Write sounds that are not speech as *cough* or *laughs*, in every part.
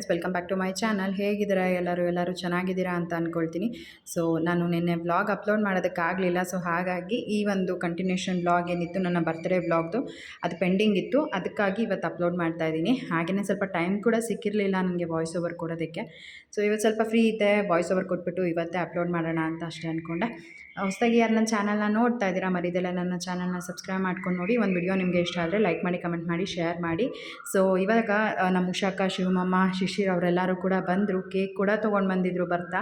Friends welcome back to my channel ಹೇಗಿದ್ದೀರಾ ಎಲ್ಲರೂ? ಎಲ್ಲರೂ ಚೆನ್ನಾಗಿದ್ದೀರಾ ಅಂತ ಅಂದ್ಕೊಳ್ತೀನಿ ಸೊ ನಾನು ನಿನ್ನೆ ಬ್ಲಾಗ್ ಅಪ್ಲೋಡ್ ಮಾಡೋದಕ್ಕಾಗಲಿಲ್ಲ. ಸೊ ಹಾಗಾಗಿ ಈ ಒಂದು ಕಂಟಿನ್ಯೂಷನ್ ಬ್ಲಾಗ್ ಏನಿತ್ತು, ನನ್ನ ಬರ್ತ್ಡೇ ಬ್ಲಾಗ್ದು ಅದು ಪೆಂಡಿಂಗ್ ಇತ್ತು. ಅದಕ್ಕಾಗಿ ಇವತ್ತು ಅಪ್ಲೋಡ್ ಮಾಡ್ತಾ ಇದ್ದೀನಿ. ಹಾಗೆಯೇ ಸ್ವಲ್ಪ ಟೈಮ್ ಕೂಡ ಸಿಕ್ಕಿರಲಿಲ್ಲ ನನಗೆ ವಾಯ್ಸ್ ಓವರ್ ಕೊಡೋದಕ್ಕೆ. ಸೊ ಇವತ್ತು ಸ್ವಲ್ಪ ಫ್ರೀ ಇದೆ ವಾಯ್ಸ್ ಓವರ್ ಕೊಟ್ಬಿಟ್ಟು ಇವತ್ತೇ ಅಪ್ಲೋಡ್ ಮಾಡೋಣ ಅಂತ ಅಷ್ಟೇ ಅಂದ್ಕೊಂಡೆ ಹೊಸದಾಗಿ ಯಾರು ನನ್ನ ಚಾನಲ್ನ ನೋಡ್ತಾ ಇದ್ದೀರಾ ಮರಿದೆಲ್ಲ ನನ್ನ ಚಾನಲ್ನ ಸಬ್ಸ್ಕ್ರೈಬ್ ಮಾಡ್ಕೊಂಡು ನೋಡಿ ಒಂದು ವಿಡಿಯೋ ನಿಮಗೆ ಇಷ್ಟ ಆದರೆ ಲೈಕ್ ಮಾಡಿ ಕಮೆಂಟ್ ಮಾಡಿ ಶೇರ್ ಮಾಡಿ. ಸೊ ಇವಾಗ ನಮ್ಮ ಉಷಾಕ ಶಿವಮಮ್ಮ ಶಿಶಿರ್ ಅವರೆಲ್ಲರೂ ಕೂಡ ಬಂದರು ಕೇಕ್ ಕೂಡ ತೊಗೊಂಡು ಬಂದಿದ್ರು ಬರ್ತಾ.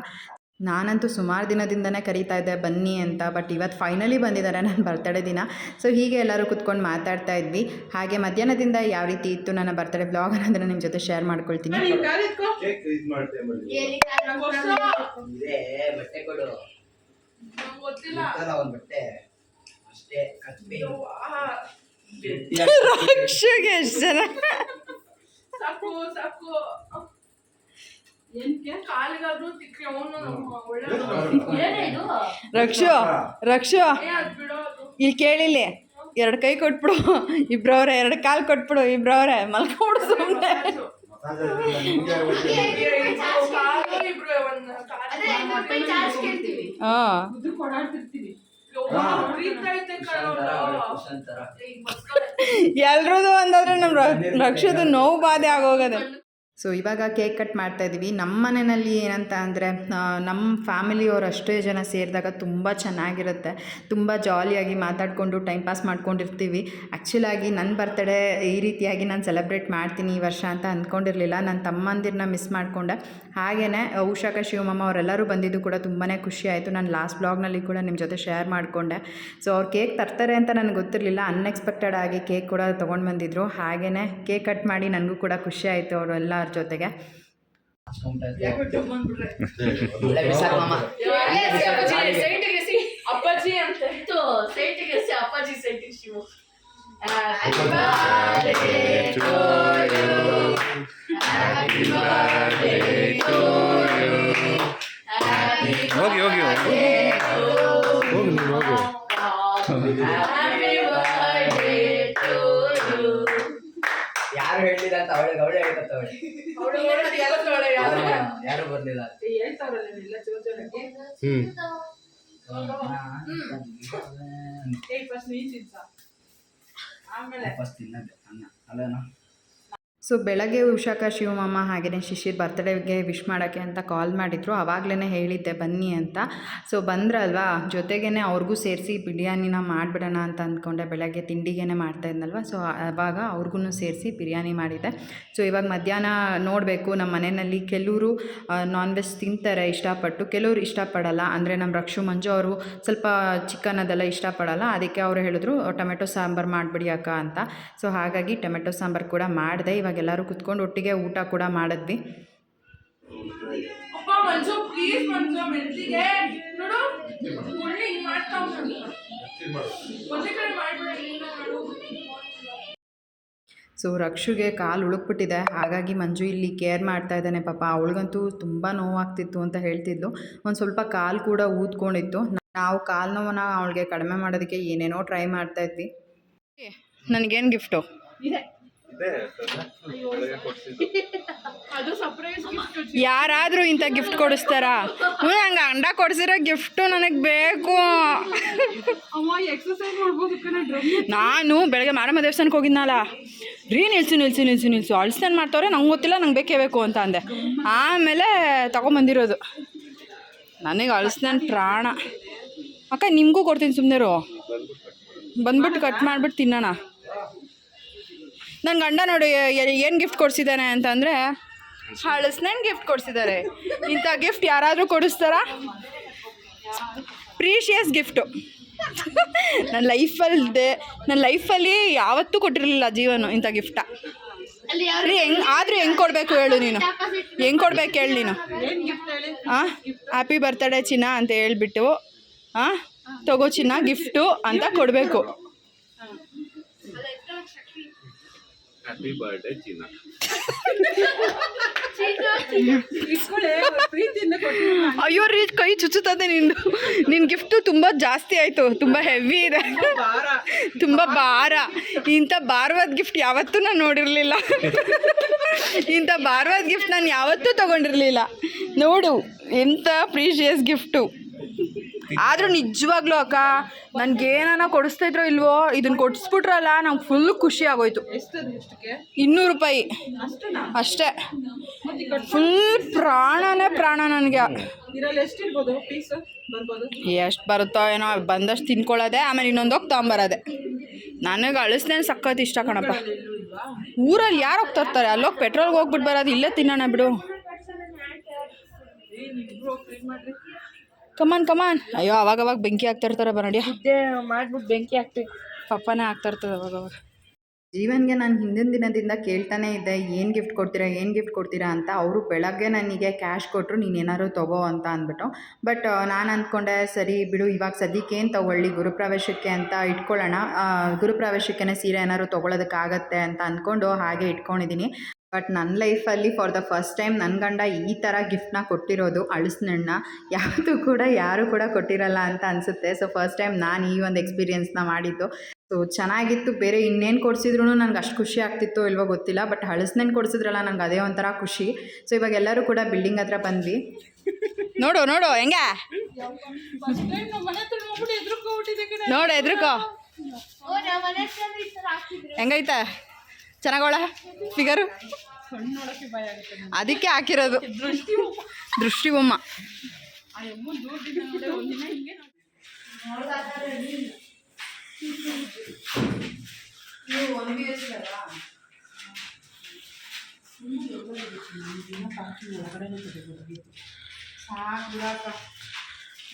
ನಾನಂತೂ ಸುಮಾರು ದಿನದಿಂದನೇ ಕರೀತಾ ಇದ್ದೆ ಬನ್ನಿ ಅಂತ ಬಟ್ ಇವತ್ತು ಫೈನಲಿ ಬಂದಿದ್ದಾರೆ ನನ್ನ ಬರ್ತಡೇ ದಿನ. ಸೊ ಹೀಗೆ ಎಲ್ಲರೂ ಕುತ್ಕೊಂಡು ಮಾತಾಡ್ತಾ ಇದ್ವಿ. ಹಾಗೆ ಮಧ್ಯಾಹ್ನದಿಂದ ಯಾವ ರೀತಿ ಇತ್ತು ನನ್ನ ಬರ್ತಡೇ ಬ್ಲಾಗ್ ಅನ್ನೋದನ್ನು ನಿಮ್ಮ ಜೊತೆ ಶೇರ್ ಮಾಡ್ಕೊಳ್ತೀನಿ. ಒಂದ್ ಬಟ್ಟೆ ಅಷ್ಟೇ ಕತ್ತಿ ರಕ್ಷಗೆ ಎಷ್ಟು ಜನ ಸಾಕು ಸಾಕು ಕಾಲಿಗಾದ್ರೂ ಅವನು ಒಳ್ಳೆ ರಕ್ಷು ರಕ್ಷು ಇಲ್ಲಿ ಕೇಳಿಲ್ಲಿ ಎರಡು ಕೈ ಕೊಟ್ಬಿಡು ಇಬ್ರವ್ರೆ ಎರಡು ಕಾಲು ಕೊಟ್ಬಿಡು ಇಬ್ರವ್ರೆ ಮಲ್ಕೊಂಬಿಡು ಸುಮ್ಮನೆ ಎಲ್ರದ್ದು ಒಂದಾದ್ರೆ ನಮ್ಮ ರಕ್ಷದು ನೋವು ಬಾಧೆ ಆಗೋಗದೆ. ಸೊ ಇವಾಗ ಕೇಕ್ ಕಟ್ ಮಾಡ್ತಾ ಇದ್ದೀವಿ. ನಮ್ಮ ಮನೆಯಲ್ಲಿ ಏನಂತ ಅಂದರೆ ನಮ್ಮ ಫ್ಯಾಮಿಲಿಯವರು ಅಷ್ಟೇ ಜನ ಸೇರಿದಾಗ ತುಂಬ ಚೆನ್ನಾಗಿರುತ್ತೆ. ತುಂಬ ಜಾಲಿಯಾಗಿ ಮಾತಾಡಿಕೊಂಡು ಟೈಮ್ ಪಾಸ್ ಮಾಡ್ಕೊಂಡಿರ್ತೀವಿ. ಆ್ಯಕ್ಚುಲಾಗಿ ನನ್ನ ಬರ್ತಡೇ ಈ ರೀತಿಯಾಗಿ ನಾನು ಸೆಲೆಬ್ರೇಟ್ ಮಾಡ್ತೀನಿ ಈ ವರ್ಷ ಅಂತ ಅಂದ್ಕೊಂಡಿರಲಿಲ್ಲ ನನ್ನ ತಮ್ಮಂದಿರನ್ನ ಮಿಸ್ ಮಾಡಿಕೊಂಡೆ. ಹಾಗೆಯೇ ಉಷಾಕ, ಶಿವಮಮ್ಮ ಅವರೆಲ್ಲರೂ ಬಂದಿದ್ದು ಕೂಡ ತುಂಬಾ ಖುಷಿ ಆಯಿತು. ನಾನು ಲಾಸ್ಟ್ ಬ್ಲಾಗ್ನಲ್ಲಿ ಕೂಡ ನಿಮ್ಮ ಜೊತೆ ಶೇರ್ ಮಾಡಿಕೊಂಡೆ. ಸೊ ಅವ್ರು ಕೇಕ್ ತರ್ತಾರೆ ಅಂತ ನನಗೆ ಗೊತ್ತಿರಲಿಲ್ಲ. ಅನ್ಎಕ್ಸ್ಪೆಕ್ಟೆಡ್ ಆಗಿ ಕೇಕ್ ಕೂಡ ತೊಗೊಂಡು ಬಂದಿದ್ರು. ಹಾಗೆಯೇ ಕೇಕ್ ಕಟ್ ಮಾಡಿ ನನಗೂ ಕೂಡ ಖುಷಿ ಆಯಿತು ಅವರು ಎಲ್ಲರ ಜೊತೆಗೆ. ಹಚ್ಕೊಂಡ್ಬಿಟ್ಟೈತೆ. ಯಾಕೆ ಬಂದ್ಬಿಟ್ರೆ ಒಳ್ಳೆ ಬಿಸಾಕು ಮಾಮ. ಅಪ್ಪಾಜಿ ಅಂತ ಅಪ್ಪಾಜಿ ಸೈಟಿಗೆ ಶಿವು. ಹೋಗಿ ಹೋಗಿ ಹೋಗಿ ಹೋಗಿ ನೀವು ಹೋಗು ಯಾರು ಅವಳಿಗೆ ಅವಳೇ ಹೇಳ್ಕೊತ ಅವಳೆ. ಅವಳು ಹೇಳೋದು ಎಲ್ಲ ತೊಳೆ ಯಾರು? ಬರ್ಲಿಲ್ಲ. ಹ್ಮ್. ಫಸ್ಟ್ ತಿನ್ನದೆ ಅನ್ನ. ಅಲ್ಲೇನೋ? ಸೊ ಬೆಳಗ್ಗೆ ಉಷಾಕ ಶಿವಮಮ್ಮ ಹಾಗೆಯೇ ಶಿಶಿರ್ ಬರ್ತ್ಡೇಗೆ ವಿಶ್ ಮಾಡೋಕ್ಕೆ ಅಂತ ಕಾಲ್ ಮಾಡಿದ್ರು. ಆವಾಗಲೇ ಹೇಳಿದ್ದೆ, ಬನ್ನಿ ಅಂತ. ಸೊ ಬಂದ್ರಲ್ವಾ? ಜೊತೆಗೇ ಅವ್ರಿಗೂ ಸೇರಿಸಿ ಬಿರಿಯಾನಿನ ಮಾಡಿಬಿಡೋಣ ಅಂತ ಅಂದ್ಕೊಂಡೆ ಬೆಳಗ್ಗೆ ತಿಂಡಿಗೇ ಮಾಡ್ತಾ ಇದ್ನಲ್ವ? ಸೊ ಆವಾಗ ಅವ್ರಿಗೂ ಸೇರಿಸಿ ಬಿರಿಯಾನಿ ಮಾಡಿದ್ದೆ. ಸೊ ಇವಾಗ ಮಧ್ಯಾಹ್ನ ನೋಡಬೇಕು. ನಮ್ಮ ಮನೆಯಲ್ಲಿ ಕೆಲವರು ನಾನ್ ವೆಜ್ ತಿಂತಾರೆ ಇಷ್ಟಪಟ್ಟು. ಕೆಲವರು ಇಷ್ಟಪಡಲ್ಲ. ಅಂದರೆ ನಮ್ಮ ರಕ್ಷು ಮಂಜು ಅವರು ಸ್ವಲ್ಪ ಚಿಕನ್ ಅದೆಲ್ಲ ಇಷ್ಟಪಡಲ್ಲ. ಅದಕ್ಕೆ ಅವರು ಹೇಳಿದ್ರು, ಟೊಮೆಟೊ ಸಾಂಬಾರು ಮಾಡಿಬಿಡಿ ಅಕ್ಕ ಅಂತ. ಸೊ ಹಾಗಾಗಿ ಟೊಮೆಟೊ ಸಾಂಬಾರು ಕೂಡ ಮಾಡಿದೆ. ಇವಾಗ ಎಲ್ಲರೂ ಕುತ್ಕೊಂಡು ಒಟ್ಟಿಗೆ ಊಟ ಕೂಡ ಮಾಡಿದ್ವಿ. ಸೊ ರಕ್ಷುಗೆ ಕಾಲು ಉಳುಕ್ಬಿಟ್ಟಿದೆ. ಹಾಗಾಗಿ ಮಂಜು ಇಲ್ಲಿ ಕೇರ್ ಮಾಡ್ತಾ ಇದ್ದಾನೆ ಪಾಪ. ಅವಳಿಗಂತೂ ತುಂಬ ನೋವಾಗ್ತಿತ್ತು ಅಂತ ಹೇಳ್ತಿದ್ಲು. ಒಂದು ಸ್ವಲ್ಪ ಕಾಲು ಕೂಡ ಊದ್ಕೊಂಡಿತ್ತು. ನಾವು ಕಾಲು ನೋವನ್ನ ಅವಳಿಗೆ ಕಡಿಮೆ ಮಾಡೋದಕ್ಕೆ ಏನೇನೋ ಟ್ರೈ ಮಾಡ್ತಾ ಇದ್ವಿ. ನನಗೇನು ಗಿಫ್ಟು? ಯಾರಾದರೂ ಇಂಥ ಗಿಫ್ಟ್ ಕೊಡಿಸ್ತಾರಾ? ಹ್ಞೂ ನಂಗೆ ಅಂಡ ಕೊಡಿಸಿರೋ ಗಿಫ್ಟು ನನಗೆ ಬೇಕು. ನಾನು ಬೆಳಗ್ಗೆ ಮಾರಮ್ಮ ದೇವಸ್ಥಾನಕ್ಕೆ ಹೋಗಿದ್ನಲ್ಲ. ರೀ ನಿಲ್ಸು ನಿಲ್ಸು ನಿಲ್ಸು ನಿಲ್ಸು. ಅಳ್ಸನ್ ಮಾಡ್ತವ್ರೆ ನಂಗೆ ಗೊತ್ತಿಲ್ಲ ನಂಗೆ ಬೇಕೇ ಬೇಕು ಅಂತ ಅಂದೆ. ಆಮೇಲೆ ತಗೊಂಬಂದಿರೋದು. ನನಗೆ ಅಳಿಸ್ತಾನೆ ಪ್ರಾಣ. ಅಕ್ಕ ನಿಮಗೂ ಕೊಡ್ತೀನಿ ಸುಮ್ಮನೆರು ಬಂದ್ಬಿಟ್ಟು ಕಟ್ ಮಾಡಿಬಿಟ್ಟು ತಿನ್ನೋಣ. ನನ್ನ ಗಂಡ ನೋಡಿ ಏನು ಗಿಫ್ಟ್ ಕೊಡಿಸಿದ್ದಾನೆ ಅಂತಂದರೆ, ಹಳಸ್ನೇನು ಗಿಫ್ಟ್ ಕೊಡಿಸಿದ್ದಾರೆ. ಇಂಥ ಗಿಫ್ಟ್ ಯಾರಾದರೂ ಕೊಡಿಸ್ತಾರಾ? ಪ್ರೀಶಿಯಸ್ ಗಿಫ್ಟು ನನ್ನ ಲೈಫಲ್ಲಿ ನನ್ನ ಲೈಫಲ್ಲಿ ಯಾವತ್ತೂ ಕೊಟ್ಟಿರಲಿಲ್ಲ ಜೀವನ ಇಂಥ ಗಿಫ್ಟ ರೀ ಹೆಂಗ್, ಆದ್ರೂ ಹೆಂಗ್ ಕೊಡಬೇಕು ಹೇಳು ನೀನು. ಹೆಂಗ್ ಕೊಡ್ಬೇಕು ಹೇಳು ನೀನು. ಹಾಂ ಹ್ಯಾಪಿ ಬರ್ತಡೇ ಚಿನ್ನ ಅಂತ ಹೇಳ್ಬಿಟ್ಟು ಹಾಂ ತಗೋ ಚಿನ್ನ ಗಿಫ್ಟು ಅಂತ ಕೊಡಬೇಕು. ಹ್ಯಾಪಿ ಬರ್ಡೇ ಚೀನಾ ಅಯ್ಯೋ ರೀ ಕೈ ಚುಚ್ಚುತ್ತದೆ ನಿಂದು. ನಿನ್ನ ಗಿಫ್ಟು ತುಂಬ ಜಾಸ್ತಿ ಆಯಿತು ತುಂಬ ಹೆವಿ ಇದೆ. ಭಾರ. ತುಂಬ ಭಾರ. ಇಂಥ ಭಾರವಾದ ಗಿಫ್ಟ್ ಯಾವತ್ತೂ ನಾನು ನೋಡಿರಲಿಲ್ಲ. ಇಂಥ ಭಾರವಾದ ಗಿಫ್ಟ್ ನಾನು ಯಾವತ್ತೂ ತೊಗೊಂಡಿರಲಿಲ್ಲ. ನೋಡು ಎಂಥ ಪ್ರೀಶಿಯಸ್ ಗಿಫ್ಟು ಆದರೂ ನಿಜವಾಗ್ಲೂ ಅಕ್ಕ ನನಗೇನಾನ ಕೊಡಿಸ್ತಾ ಇದ್ರೋ ಇಲ್ವೋ ಇದನ್ನ ಕೊಡಿಸ್ಬಿಟ್ರಲ್ಲ ನಂಗೆ ಫುಲ್ ಖುಷಿ ಆಗೋಯ್ತು. ಎಷ್ಟದು ಎಷ್ಟಕ್ಕೆ ಇನ್ನೂರು ರೂಪಾಯಿ. ಅಷ್ಟೇನಾ? ಅಷ್ಟೇ. ಫುಲ್ ಪ್ರಾಣನೇ ಪ್ರಾಣ ನನಗೆ. ಎಷ್ಟು ಬರುತ್ತೋ ಏನೋ ಬಂದಷ್ಟು ತಿನ್ಕೊಳ್ಳೋದೆ ಆಮೇಲೆ ಇನ್ನೊಂದು ಹೋಗಿ ತೊಗೊಂಬರೋದೆ. ನನಗೆ ಅಳಿಸ್ನೇನು ಸಖತ್ ಇಷ್ಟ ಕಣಪ್ಪ. ಊರಲ್ಲಿ ಯಾರು ಹೋಗಿ ಇರ್ತಾರೆ ಅಲ್ಲೋಗಿ ಪೆಟ್ರೋಲ್ಗೆ ಹೋಗ್ಬಿಟ್ಟು ಬರೋದು ಇಲ್ಲೇ ತಿನ್ನೋಣ ಬಿಡು ಏ ನೀವಿಬ್ರು ಕ್ಲೀನ್ ಮಾಡ್ರಿ ಕಮಾನ್ ಕಮಾನ್ ಅಯ್ಯೋ ಅವಾಗ ಅವಾಗ ಬೆಂಕಿ ಹಾಕ್ತಾ ಇರ್ತಾರೆ ಬರಡಿಯ ಮಾಡ್ಬಿಟ್ಟು ಬೆಂಕಿ ಹಾಕ್ತೀವಿ ಪಪ್ಪನೇ ಆಗ್ತಾ ಇರ್ತದೆ ಅವಾಗ ಅವಾಗ. ಜೀವನ್ಗೆ ನಾನು ಹಿಂದಿನ ದಿನದಿಂದ ಕೇಳ್ತಾನೆ ಇದ್ದೆ ಏನು ಗಿಫ್ಟ್ ಕೊಡ್ತೀರಾ ಏನು ಗಿಫ್ಟ್ ಕೊಡ್ತೀರಾ ಅಂತ. ಅವರು ಬೆಳಗ್ಗೆ ನನಗೆ ಕ್ಯಾಶ್ ಕೊಟ್ಟರು ನೀನು ಏನಾದ್ರು ತಗೋ ಅಂತ ಅಂದ್ಬಿಟ್ಟು. ಬಟ್ ನಾನು ಅಂದ್ಕೊಂಡೆ ಸರಿ ಬಿಡು ಇವಾಗ ಸದ್ಯಕ್ಕೆ ಏನು ತಗೊಳ್ಳಿ ಗುರುಪ್ರವೇಶಕ್ಕೆ ಅಂತ ಇಟ್ಕೊಳ್ಳೋಣ. ಗುರುಪ್ರವೇಶಕ್ಕೆ ಸೀರೆ ಏನಾದ್ರು ತೊಗೊಳೋದಕ್ಕಾಗತ್ತೆ ಅಂತ ಅಂದ್ಕೊಂಡು ಹಾಗೆ ಇಟ್ಕೊಂಡಿದ್ದೀನಿ. ಬಟ್ ನನ್ನ ಲೈಫಲ್ಲಿ ಫಾರ್ ದ ಫಸ್ಟ್ ಟೈಮ್ ನನ್ನ ಗಂಡ ಈ ಥರ ಗಿಫ್ಟ್ನ ಕೊಟ್ಟಿರೋದು ಅಳಿಸ್ನಣ್ಣ ಯಾವುದು ಕೂಡ ಯಾರೂ ಕೂಡ ಕೊಟ್ಟಿರಲ್ಲ ಅಂತ ಅನಿಸುತ್ತೆ. ಸೊ ಫಸ್ಟ್ ಟೈಮ್ ನಾನು ಈ ಒಂದು ಎಕ್ಸ್ಪೀರಿಯೆನ್ಸ್ನ ಮಾಡಿದ್ದು. ಸೊ ಚೆನ್ನಾಗಿತ್ತು. ಬೇರೆ ಇನ್ನೇನು ಕೊಡಿಸಿದ್ರು ನನಗೆ ಅಷ್ಟು ಖುಷಿ ಆಗ್ತಿತ್ತೋ ಇಲ್ವೋ ಗೊತ್ತಿಲ್ಲ. ಬಟ್ ಹಳಸ್ನೇನು ಕೊಡಿಸಿದ್ರಲ್ಲ ನಂಗೆ ಅದೇ ಒಂಥರ ಖುಷಿ. ಸೊ ಇವಾಗ ಎಲ್ಲರೂ ಕೂಡ ಬಿಲ್ಡಿಂಗ್ ಹತ್ರ ಬಂದ್ವಿ. ನೋಡು ನೋಡು ಹೆಂಗ? *laughs* ನೋಡು ಹೆದ್ರಕೋ. ಹೆಂಗೈತೆ? ಚೆನ್ನಾಗೋಳ? ಫಿಗರು. ಅದಕ್ಕೆ ಹಾಕಿರೋದು. ದೃಷ್ಟಿ ಬೊಮ್ಮ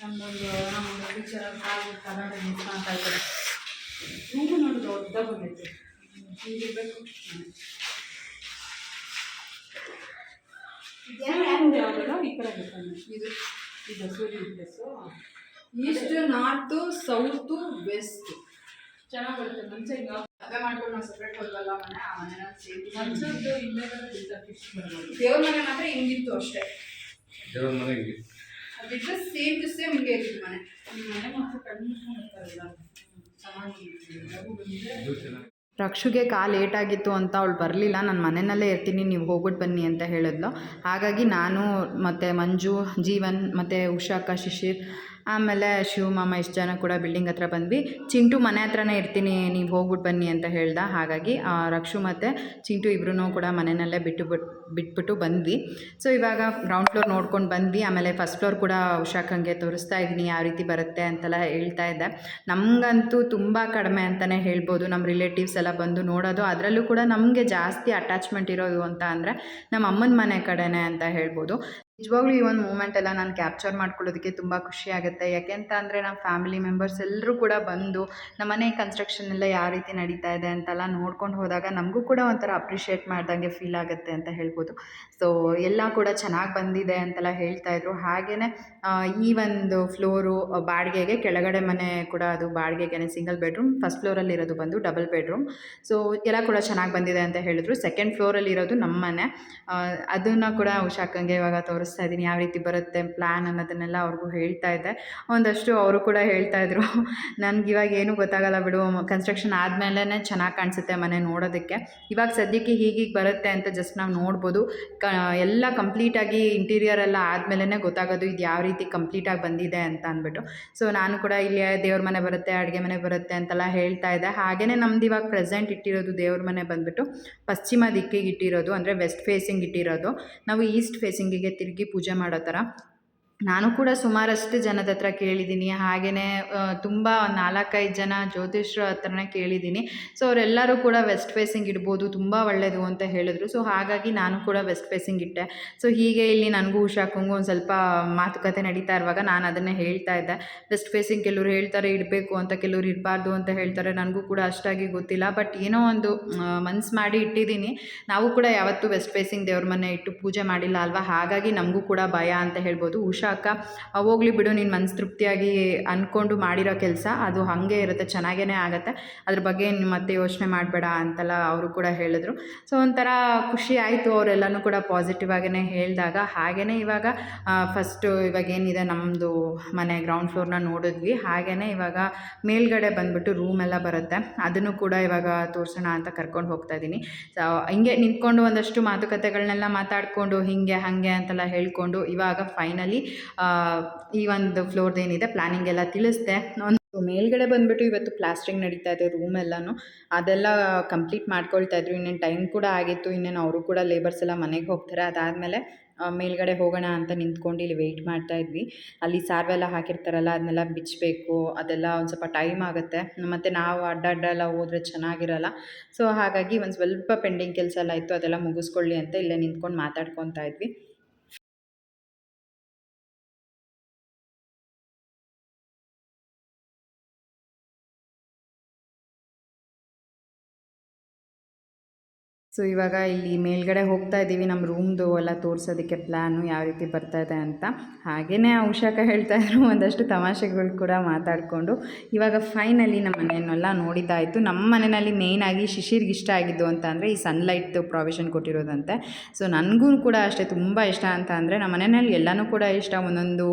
ನಮ್ಮೊಂದು ಟೀಚರ್ ಕನ್ನಡ ಮಾಡ್ತಾ ಇದ್ದಾರೆ ಹೂವು ನೋಡಿ ದೊಡ್ಡ ಬಂದೈತೆ ಹೀಗಿರ್ಬೇಕು ಈ ಕಡೆ ಇದು ಇದು ಸೂರ್ಯ place east north south west ಚೆನ್ನಾಗಿ ಬರುತ್ತೆ. ಮಂಚ ಈಗ ಅದೇ ಮಾಡ್ಕೊಂಡು ನಾವು ಸಪ್ರೇಟ್ ಹೋದ್ವಲ್ಲ ಮನೆ ಆ ಮನೆನ ಸೇರಿ ಮಂಚದ್ದು ಇಲ್ಲೇ ದೇವ್ರ ಮನೆ ಮಾತ್ರ ಹಿಂಗಿತ್ತು ಅಷ್ಟೇ. ದೇವ್ರ ಮನೆಗೆ ಅದಿದ್ರೆ ಸೇಮ್ ಟು ಸೇಮ್ ಹಿಂಗೆ ಇತ್ತು ಮನೆ. ಈ ಮನೆ ಮಾತ್ರ ಕಣ್ಣು ಚೆನ್ನಾಗಿ ರಕ್ಷುಗೆ ಕಾಲು ಏಟಾಗಿತ್ತು ಅಂತ ಅವಳು ಬರಲಿಲ್ಲ. ನಾನು ಮನೆಯಲ್ಲೇ ಇರ್ತೀನಿ, ನೀವು ಹೋಗ್ಬಿಟ್ಟು ಬನ್ನಿ ಅಂತ ಹೇಳಿದ್ಲು. ಹಾಗಾಗಿ ನಾನು ಮತ್ತು ಮಂಜು, ಜೀವನ್ ಮತ್ತು ಉಷಾಕ ಶಿಶಿರ್ ಆಮೇಲೆ ಶಿವಮಾಮ ಇಷ್ಟು ಜನ ಕೂಡ ಬಿಲ್ಡಿಂಗ್ ಹತ್ರ ಬಂದ್ವಿ. ಚಿಂಟು ಮನೆ ಹತ್ರನೇ ಇರ್ತೀನಿ, ನೀವು ಹೋಗ್ಬಿಟ್ಟು ಬನ್ನಿ ಅಂತ ಹೇಳ್ದ. ಹಾಗಾಗಿ ರಕ್ಷು ಮತ್ತು ಚಿಂಟು ಇಬ್ಬರೂ ಕೂಡ ಮನೆಯಲ್ಲೇ ಬಿಟ್ಟು ಬಿಟ್ಟು ಬಿಟ್ಬಿಟ್ಟು ಬಂದ್ವಿ. ಸೊ ಇವಾಗ ಗ್ರೌಂಡ್ ಫ್ಲೋರ್ ನೋಡ್ಕೊಂಡು ಬಂದ್ವಿ. ಆಮೇಲೆ ಫಸ್ಟ್ ಫ್ಲೋರ್ ಕೂಡ ಹುಷಾಕಂಗೆ ತೋರಿಸ್ತಾ ಇದ್ದೀನಿ ಯಾವ ರೀತಿ ಬರುತ್ತೆ ಅಂತೆಲ್ಲ ಹೇಳ್ತಾ ಇದ್ದೆ. ನಮಗಂತೂ ತುಂಬ ಕಡಿಮೆ ಅಂತಲೇ ಹೇಳ್ಬೋದು. ನಮ್ಮ ರಿಲೇಟಿವ್ಸ್ ಎಲ್ಲ ಬಂದು ನೋಡೋದು. ಅದರಲ್ಲೂ ಕೂಡ ನಮಗೆ ಜಾಸ್ತಿ ಅಟ್ಯಾಚ್ಮೆಂಟ್ ಇರೋದು ಅಂತ ಅಂದರೆ ನಮ್ಮ ಅಮ್ಮನ ಮನೆ ಕಡೆನೇ ಅಂತ ಹೇಳ್ಬೋದು. ನಿಜವಾಗ್ಲೂ ಈ ಒಂದು ಮೂಮೆಂಟ್ ಎಲ್ಲ ನಾನು ಕ್ಯಾಪ್ಚರ್ ಮಾಡ್ಕೊಳ್ಳೋದಕ್ಕೆ ತುಂಬ ಖುಷಿ ಆಗುತ್ತೆ. ಯಾಕೆಂತ ಅಂದರೆ ನಮ್ಮ ಫ್ಯಾಮಿಲಿ ಮೆಂಬರ್ಸ್ ಎಲ್ಲರೂ ಕೂಡ ಬಂದು ನಮ್ಮ ಮನೆ ಕನ್ಸ್ಟ್ರಕ್ಷನ್ ಎಲ್ಲ ಯಾವ ರೀತಿ ನಡೀತಾ ಇದೆ ಅಂತೆಲ್ಲ ನೋಡ್ಕೊಂಡು ಹೋದಾಗ ನಮಗೂ ಕೂಡ ಒಂಥರ ಅಪ್ರಿಷಿಯೇಟ್ ಮಾಡ್ದಂಗೆ ಫೀಲ್ ಆಗುತ್ತೆ ಅಂತ ಹೇಳ್ಬೋದು. ಸೊ ಎಲ್ಲ ಕೂಡ ಚೆನ್ನಾಗಿ ಬಂದಿದೆ ಅಂತೆಲ್ಲ ಹೇಳ್ತಾ ಇದ್ರು. ಹಾಗೆಯೇ ಈ ಒಂದು ಫ್ಲೋರು ಬಾಡಿಗೆಗೆ ಕೆಳಗಡೆ ಮನೆ ಕೂಡ ಅದು ಬಾಡಿಗೆಗೆ ಸಿಂಗಲ್ ಬೆಡ್ರೂಮ್, ಫಸ್ಟ್ ಫ್ಲೋರಲ್ಲಿರೋದು ಬಂದು ಡಬಲ್ ಬೆಡ್ರೂಮ್. ಸೊ ಎಲ್ಲ ಕೂಡ ಚೆನ್ನಾಗಿ ಬಂದಿದೆ ಅಂತ ಹೇಳಿದ್ರು. ಸೆಕೆಂಡ್ ಫ್ಲೋರಲ್ಲಿರೋದು ನಮ್ಮ ಮನೆ. ಅದನ್ನು ಕೂಡ ಹುಷಾಕಂಗೆ ಇವಾಗ ತೋರಿಸ್ತಾ ಇದ್ದೀನಿ. ಯಾವ ರೀತಿ ಬರುತ್ತೆ ಪ್ಲ್ಯಾನ್ ಅನ್ನೋದನ್ನೆಲ್ಲ ಅವ್ರಿಗೂ ಹೇಳ್ತಾ ಇದ್ದೆ. ಒಂದಷ್ಟು ಅವರು ಕೂಡ ಹೇಳ್ತಾ ಇದ್ರು. ನನಗೆ ಇವಾಗ ಏನೂ ಗೊತ್ತಾಗಲ್ಲ ಬಿಡು. ಕನ್ಸ್ಟ್ರಕ್ಷನ್ ಆದಮೇಲೆ ಚೆನ್ನಾಗಿ ಕಾಣಿಸುತ್ತೆ ಮನೆ ನೋಡೋದಕ್ಕೆ. ಇವಾಗ ಸದ್ಯಕ್ಕೆ ಹೀಗೀಗೆ ಬರುತ್ತೆ ಅಂತ ಜಸ್ಟ್ ನಾವು ನೋಡ್ಬೋದು. ಎಲ್ಲ ಕಂಪ್ಲೀಟಾಗಿ ಇಂಟೀರಿಯರ್ ಎಲ್ಲ ಆದಮೇಲೆ ಗೊತ್ತಾಗೋದು ಇದು ಯಾವ ರೀತಿ ಕಂಪ್ಲೀಟಾಗಿ ಬಂದಿದೆ ಅಂತ ಅಂದ್ಬಿಟ್ಟು. ಸೊ ನಾನು ಕೂಡ ಇಲ್ಲಿ ದೇವ್ರ ಮನೆ ಬರುತ್ತೆ, ಅಡುಗೆ ಮನೆ ಬರುತ್ತೆ ಅಂತೆಲ್ಲ ಹೇಳ್ತಾ ಇದ್ದೆ. ಹಾಗೆಯೇ ನಮ್ದು ಇವಾಗ ಪ್ರೆಸೆಂಟ್ ಇಟ್ಟಿರೋದು ದೇವ್ರ ಮನೆ ಬಂದುಬಿಟ್ಟು ಪಶ್ಚಿಮ ದಿಕ್ಕಿಗೆ ಇಟ್ಟಿರೋದು, ಅಂದರೆ ವೆಸ್ಟ್ ಫೇಸಿಂಗ್ ಇಟ್ಟಿರೋದು. ನಾವು ಈಸ್ಟ್ ಫೇಸಿಂಗಿಗೆ ತಿರುಗಿ ಪೂಜೆ ಮಾಡೋ ಥರ. ನಾನು ಕೂಡ ಸುಮಾರಷ್ಟು ಜನದ ಹತ್ರ ಕೇಳಿದ್ದೀನಿ. ಹಾಗೆಯೇ ತುಂಬ ನಾಲ್ಕೈದು ಜನ ಜ್ಯೋತಿಷರ ಹತ್ರನೇ ಕೇಳಿದ್ದೀನಿ. ಸೊ, ಅವರೆಲ್ಲರೂ ಕೂಡ ವೆಸ್ಟ್ ಫೇಸಿಂಗ್ ಇಡ್ಬೋದು, ತುಂಬ ಒಳ್ಳೆಯದು ಅಂತ ಹೇಳಿದ್ರು. ಸೊ, ಹಾಗಾಗಿ ನಾನು ಕೂಡ ವೆಸ್ಟ್ ಫೇಸಿಂಗ್ ಇಟ್ಟೆ. ಸೊ, ಹೀಗೆ ಇಲ್ಲಿ ನನಗೂ ಹುಷಾಕೊಂಗು ಒಂದು ಸ್ವಲ್ಪ ಮಾತುಕತೆ ನಡೀತಾ ಇರುವಾಗ ನಾನು ಅದನ್ನೇ ಹೇಳ್ತಾ ಇದ್ದೆ. ವೆಸ್ಟ್ ಫೇಸಿಂಗ್ ಕೆಲವರು ಹೇಳ್ತಾರೆ, ಇಡಬೇಕು ಅಂತ ಕೆಲವ್ರು ಇರಬಾರ್ದು ಅಂತ ಹೇಳ್ತಾರೆ. ನನಗೂ ಕೂಡ ಅಷ್ಟಾಗಿ ಗೊತ್ತಿಲ್ಲ. ಬಟ್ ಏನೋ ಒಂದು ಮನ್ಸು ಮಾಡಿ ಇಟ್ಟಿದ್ದೀನಿ. ನಾವು ಕೂಡ ಯಾವತ್ತೂ ವೆಸ್ಟ್ ಫೇಸಿಂಗ್ ದೇವ್ರ ಮನೆ ಇಟ್ಟು ಪೂಜೆ ಮಾಡಿಲ್ಲ ಅಲ್ವಾ? ಹಾಗಾಗಿ ನಮಗೂ ಕೂಡ ಭಯ ಅಂತ ಹೇಳ್ಬೋದು. ಉಷಾ ಅಕ್ಕ ಹೋಗಲಿ ಬಿಡು, ನೀನು ಮನಸ್ಸು ತೃಪ್ತಿಯಾಗಿ ಅಂದ್ಕೊಂಡು ಮಾಡಿರೋ ಕೆಲಸ, ಅದು ಹಾಗೆ ಇರುತ್ತೆ ಚೆನ್ನಾಗೇ ಆಗುತ್ತೆ. ಅದ್ರ ಬಗ್ಗೆ ನೀನು ಮತ್ತೆ ಯೋಚನೆ ಮಾಡಬೇಡ ಅಂತೆಲ್ಲ ಅವರು ಕೂಡ ಹೇಳಿದ್ರು. ಸೊ ಒಂಥರ ಖುಷಿ ಆಯಿತು, ಅವರೆಲ್ಲನೂ ಕೂಡ ಪಾಸಿಟಿವ್ ಆಗೇ ಹೇಳಿದಾಗ. ಹಾಗೆಯೇ ಇವಾಗ ಫಸ್ಟು ಇವಾಗ ಏನಿದೆ ನಮ್ಮದು ಮನೆ ಗ್ರೌಂಡ್ ಫ್ಲೋರ್ನ ನೋಡಿದ್ವಿ. ಹಾಗೆಯೇ ಇವಾಗ ಮೇಲ್ಗಡೆ ಬಂದುಬಿಟ್ಟು ರೂಮ್ ಎಲ್ಲ ಬರುತ್ತೆ. ಅದನ್ನು ಕೂಡ ಇವಾಗ ತೋರಿಸೋಣ ಅಂತ ಕರ್ಕೊಂಡು ಹೋಗ್ತಾ ಇದ್ದೀನಿ ಸೊ ಹಿಂಗೆ ನಿಂತ್ಕೊಂಡು ಒಂದಷ್ಟು ಮಾತುಕತೆಗಳನ್ನೆಲ್ಲ ಮಾತಾಡಿಕೊಂಡು, ಹಿಂಗೆ, ಹಾಗೆ ಅಂತೆಲ್ಲ ಹೇಳ್ಕೊಂಡು, ಇವಾಗ ಫೈನಲಿ ಈ ಒಂದು ಫ್ಲೋರ್ದು ಏನಿದೆ ಪ್ಲಾನಿಂಗ್ ಎಲ್ಲ ತಿಳಿಸ್ದೆ. ಒಂದು ಮೇಲ್ಗಡೆ ಬಂದುಬಿಟ್ಟು ಇವತ್ತು ಪ್ಲಾಸ್ಟ್ರಿಂಗ್ ನಡೀತಾ ಇದೆ ರೂಮ್ ಎಲ್ಲಾನು. ಅದೆಲ್ಲ ಕಂಪ್ಲೀಟ್ ಮಾಡ್ಕೊಳ್ತಾ ಇದ್ರು. ಇನ್ನೇನು ಟೈಮ್ ಕೂಡ ಆಗಿತ್ತು. ಇನ್ನೇನು ಅವರು ಕೂಡ ಲೇಬರ್ಸ್ ಎಲ್ಲ ಮನೆಗೆ ಹೋಗ್ತಾರೆ. ಅದಾದಮೇಲೆ ಮೇಲ್ಗಡೆ ಹೋಗೋಣ ಅಂತ ನಿಂತ್ಕೊಂಡು ಇಲ್ಲಿ ವೆಯ್ಟ್ ಮಾಡ್ತಾ ಇದ್ವಿ. ಅಲ್ಲಿ ಸಾರ್ವೆಲ್ಲ ಹಾಕಿರ್ತಾರಲ್ಲ, ಅದನ್ನೆಲ್ಲ ಬಿಚ್ಚಬೇಕು ಅದೆಲ್ಲ ಒಂದು ಸ್ವಲ್ಪ ಟೈಮ್ ಆಗುತ್ತೆ. ಮತ್ತು ನಾವು ಅಡ್ಡ ಅಡ್ಡ ಎಲ್ಲ ಹೋದರೆ ಚೆನ್ನಾಗಿರಲ್ಲ. ಸೊ ಹಾಗಾಗಿ ಒಂದು ಸ್ವಲ್ಪ ಪೆಂಡಿಂಗ್ ಕೆಲಸ ಎಲ್ಲ ಇತ್ತು. ಅದೆಲ್ಲ ಮುಗಿಸ್ಕೊಳ್ಳಿ ಅಂತ ಇಲ್ಲೇ ನಿಂತ್ಕೊಂಡು ಮಾತಾಡ್ಕೊತಾ ಇದ್ವಿ. ಸೊ ಇವಾಗ ಇಲ್ಲಿ ಮೇಲ್ಗಡೆ ಹೋಗ್ತಾ ಇದ್ದೀವಿ. ನಮ್ಮ ರೂಮ್ದು ಎಲ್ಲ ತೋರಿಸೋದಕ್ಕೆ ಪ್ಲ್ಯಾನು ಯಾವ ರೀತಿ ಬರ್ತಾ ಇದೆ ಅಂತ. ಹಾಗೆಯೇ ಉಷಾಕ ಹೇಳ್ತಾ ಇದ್ರು, ಒಂದಷ್ಟು ತಮಾಷೆಗಳು ಕೂಡ ಮಾತಾಡಿಕೊಂಡು. ಇವಾಗ ಫೈನಲಿ ನಮ್ಮ ಮನೆಯನ್ನೆಲ್ಲ ನೋಡಿದ್ದಾಯಿತು ನಮ್ಮ ಮನೆಯಲ್ಲಿ ಮೇಯ್ನಾಗಿ ಶಿಶಿರ್ಗೆ ಇಷ್ಟ ಆಗಿದ್ದು ಅಂತ ಅಂದರೆ ಈ ಸನ್ಲೈಟ್ ಪ್ರಾವಿಷನ್ ಕೊಟ್ಟಿರೋದಂತೆ. ಸೊ ನನಗೂ ಕೂಡ ಅಷ್ಟೇ ತುಂಬ ಇಷ್ಟ ಅಂತ ಅಂದರೆ ನಮ್ಮ ಮನೆಯಲ್ಲಿ ಎಲ್ಲನೂ ಕೂಡ ಇಷ್ಟ. ಒಂದೊಂದು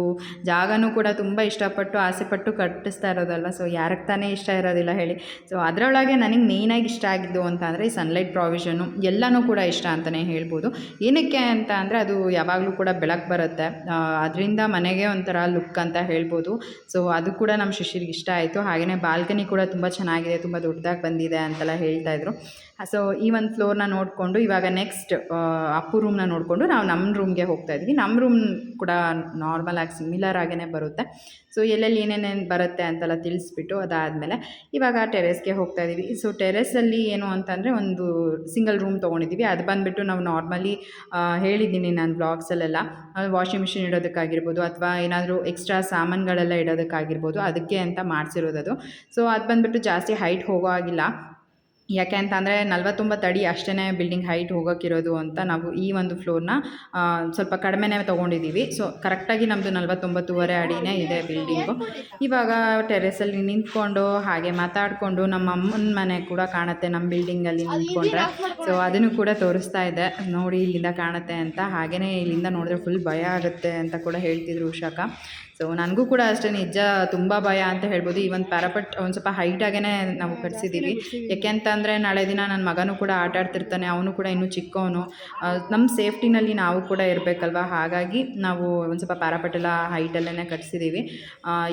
ಜಾಗನೂ ಕೂಡ ತುಂಬ ಇಷ್ಟಪಟ್ಟು, ಆಸೆಪಟ್ಟು ಕಟ್ಟಿಸ್ತಾ ಇರೋದಲ್ಲ ಸೊ ಯಾರಿಗೆ ತಾನೇ ಇಷ್ಟ ಇರೋದಿಲ್ಲ ಹೇಳಿ. ಸೊ ಅದರೊಳಗೆ ನನಗೆ ಮೇಯ್ನಾಗಿ ಇಷ್ಟ ಆಗಿದ್ದು ಅಂತ ಅಂದರೆ ಈ ಸನ್ಲೈಟ್ ಪ್ರಾವಿಷನು ಎಲ್ಲನೂ ಕೂಡ ಇಷ್ಟ ಅಂತಲೇ ಹೇಳ್ಬೋದು. ಏನಕ್ಕೆ ಅಂತ ಅಂದರೆ ಅದು ಯಾವಾಗಲೂ ಕೂಡ ಬೆಳಕು ಬರುತ್ತೆ. ಅದರಿಂದ ಮನೆಗೆ ಒಂಥರ ಲುಕ್ ಅಂತ ಹೇಳ್ಬೋದು. ಸೊ ಅದು ಕೂಡ ನಮ್ಮ ಶಿಷ್ಯರಿಗೆ ಇಷ್ಟ ಆಯಿತು. ಹಾಗೆಯೇ ಬಾಲ್ಕನಿ ಕೂಡ ತುಂಬ ಚೆನ್ನಾಗಿದೆ, ತುಂಬ ದೊಡ್ಡದಾಗಿ ಬಂದಿದೆ ಅಂತೆಲ್ಲ ಹೇಳ್ತಾ ಇದ್ರು. ಸೊ ಈ ಒಂದು ಫ್ಲೋರ್ನ ನೋಡಿಕೊಂಡು, ಇವಾಗ ನೆಕ್ಸ್ಟ್ ಅಪ್ಪು ರೂಮ್ನ ನೋಡಿಕೊಂಡು ನಾವು ನಮ್ಮ ರೂಮ್ಗೆ ಹೋಗ್ತಾ ಇದ್ವಿ. ನಮ್ಮ ರೂಮ್ ಕೂಡ ನಾರ್ಮಲ್ ಆಗಿ ಸಿಮಿಲರ್ ಆಗೇ ಬರುತ್ತೆ. ಸೊ ಎಲ್ಲೆಲ್ಲಿ ಏನೇನೇನು ಬರುತ್ತೆ ಅಂತೆಲ್ಲ ತಿಳಿಸ್ಬಿಟ್ಟು ಅದಾದಮೇಲೆ, ಇವಾಗ ಟೆರೆಸ್ಗೆ ಹೋಗ್ತಾ ಇದ್ದೀವಿ ಸೊ ಟೆರೆಸಲ್ಲಿ ಏನು ಅಂತಂದರೆ ಒಂದು ಸಿಂಗಲ್ ರೂಮ್ ತೊಗೊಂಡಿದ್ದೀವಿ ಅದು ಬಂದುಬಿಟ್ಟು ನಾವು ನಾರ್ಮಲಿ ಹೇಳಿದ್ದೀನಿ ನಾನು ಬ್ಲಾಗ್ಸಲ್ಲೆಲ್ಲ ವಾಷಿಂಗ್ ಮಿಷಿನ್ ಇಡೋದಕ್ಕಾಗಿರ್ಬೋದು ಅಥವಾ ಏನಾದರೂ ಎಕ್ಸ್ಟ್ರಾ ಸಾಮಾನುಗಳೆಲ್ಲ ಇಡೋದಕ್ಕಾಗಿರ್ಬೋದು. ಅದಕ್ಕೆ ಅಂತ ಮಾಡಿಸಿರೋದು ಸೊ ಅದು ಬಂದುಬಿಟ್ಟು ಜಾಸ್ತಿ ಹೈಟ್ ಹೋಗೋ ಆಗಿಲ್ಲ ಯಾಕೆ ಅಂತ ಅಂದರೆ ನಲ್ವತ್ತೊಂಬತ್ತು ಅಡಿ ಅಷ್ಟೇ ಬಿಲ್ಡಿಂಗ್ ಹೈಟ್ ಹೋಗೋಕ್ಕಿರೋದು ಅಂತ ನಾವು ಈ ಒಂದು ಫ್ಲೋರ್ನ ಸ್ವಲ್ಪ ಕಡಿಮೆನೇ ತೊಗೊಂಡಿದ್ದೀವಿ. ಸೊ ಕರೆಕ್ಟಾಗಿ ನಮ್ಮದು ನಲ್ವತ್ತೊಂಬತ್ತುವರೆ ಅಡಿನೇ ಇದೆ ಬಿಲ್ಡಿಂಗು ಇವಾಗ ಟೆರೆಸಲ್ಲಿ ನಿಂತ್ಕೊಂಡು ಹಾಗೆ ಮಾತಾಡಿಕೊಂಡು ನಮ್ಮ ಅಮ್ಮನ ಮನೆ ಕೂಡ ಕಾಣುತ್ತೆ ನಮ್ಮ ಬಿಲ್ಡಿಂಗಲ್ಲಿ ನಿಂತ್ಕೊಂಡ್ರೆ. ಸೊ ಅದನ್ನು ಕೂಡ ತೋರಿಸ್ತಾ ಇದೆ. ನೋಡಿ ಇಲ್ಲಿಂದ ಕಾಣುತ್ತೆ ಅಂತ. ಹಾಗೆಯೇ ಇಲ್ಲಿಂದ ನೋಡಿದ್ರೆ ಫುಲ್ ಭಯ ಆಗುತ್ತೆ ಅಂತ ಕೂಡ ಹೇಳ್ತಿದ್ರು ಉಷಾಕ. ಸೊ ನನಗೂ ಕೂಡ ಅಷ್ಟೇ ನಿಜ ತುಂಬ ಭಯ ಅಂತ ಹೇಳ್ಬೋದು. ಈ ಒಂದು ಪ್ಯಾರಾಪಟ್ ಒಂದು ಸ್ವಲ್ಪ ಹೈಟಾಗೇ ನಾವು ಕಟ್ಸಿದ್ದೀವಿ ಯಾಕೆ ಅಂತಂದರೆ ನಾಳೆ ದಿನ ನನ್ನ ಮಗನೂ ಕೂಡ ಆಟ ಆಡ್ತಿರ್ತಾನೆ ಅವನು ಕೂಡ ಇನ್ನೂ ಚಿಕ್ಕವನು ನಮ್ಮ ಸೇಫ್ಟಿನಲ್ಲಿ ನಾವು ಕೂಡ ಇರಬೇಕಲ್ವ? ಹಾಗಾಗಿ ನಾವು ಒಂದು ಸ್ವಲ್ಪ ಪ್ಯಾರಾಪಟ್ ಎಲ್ಲ ಹೈಟಲ್ಲೇ ಕಟ್ಸಿದ್ದೀವಿ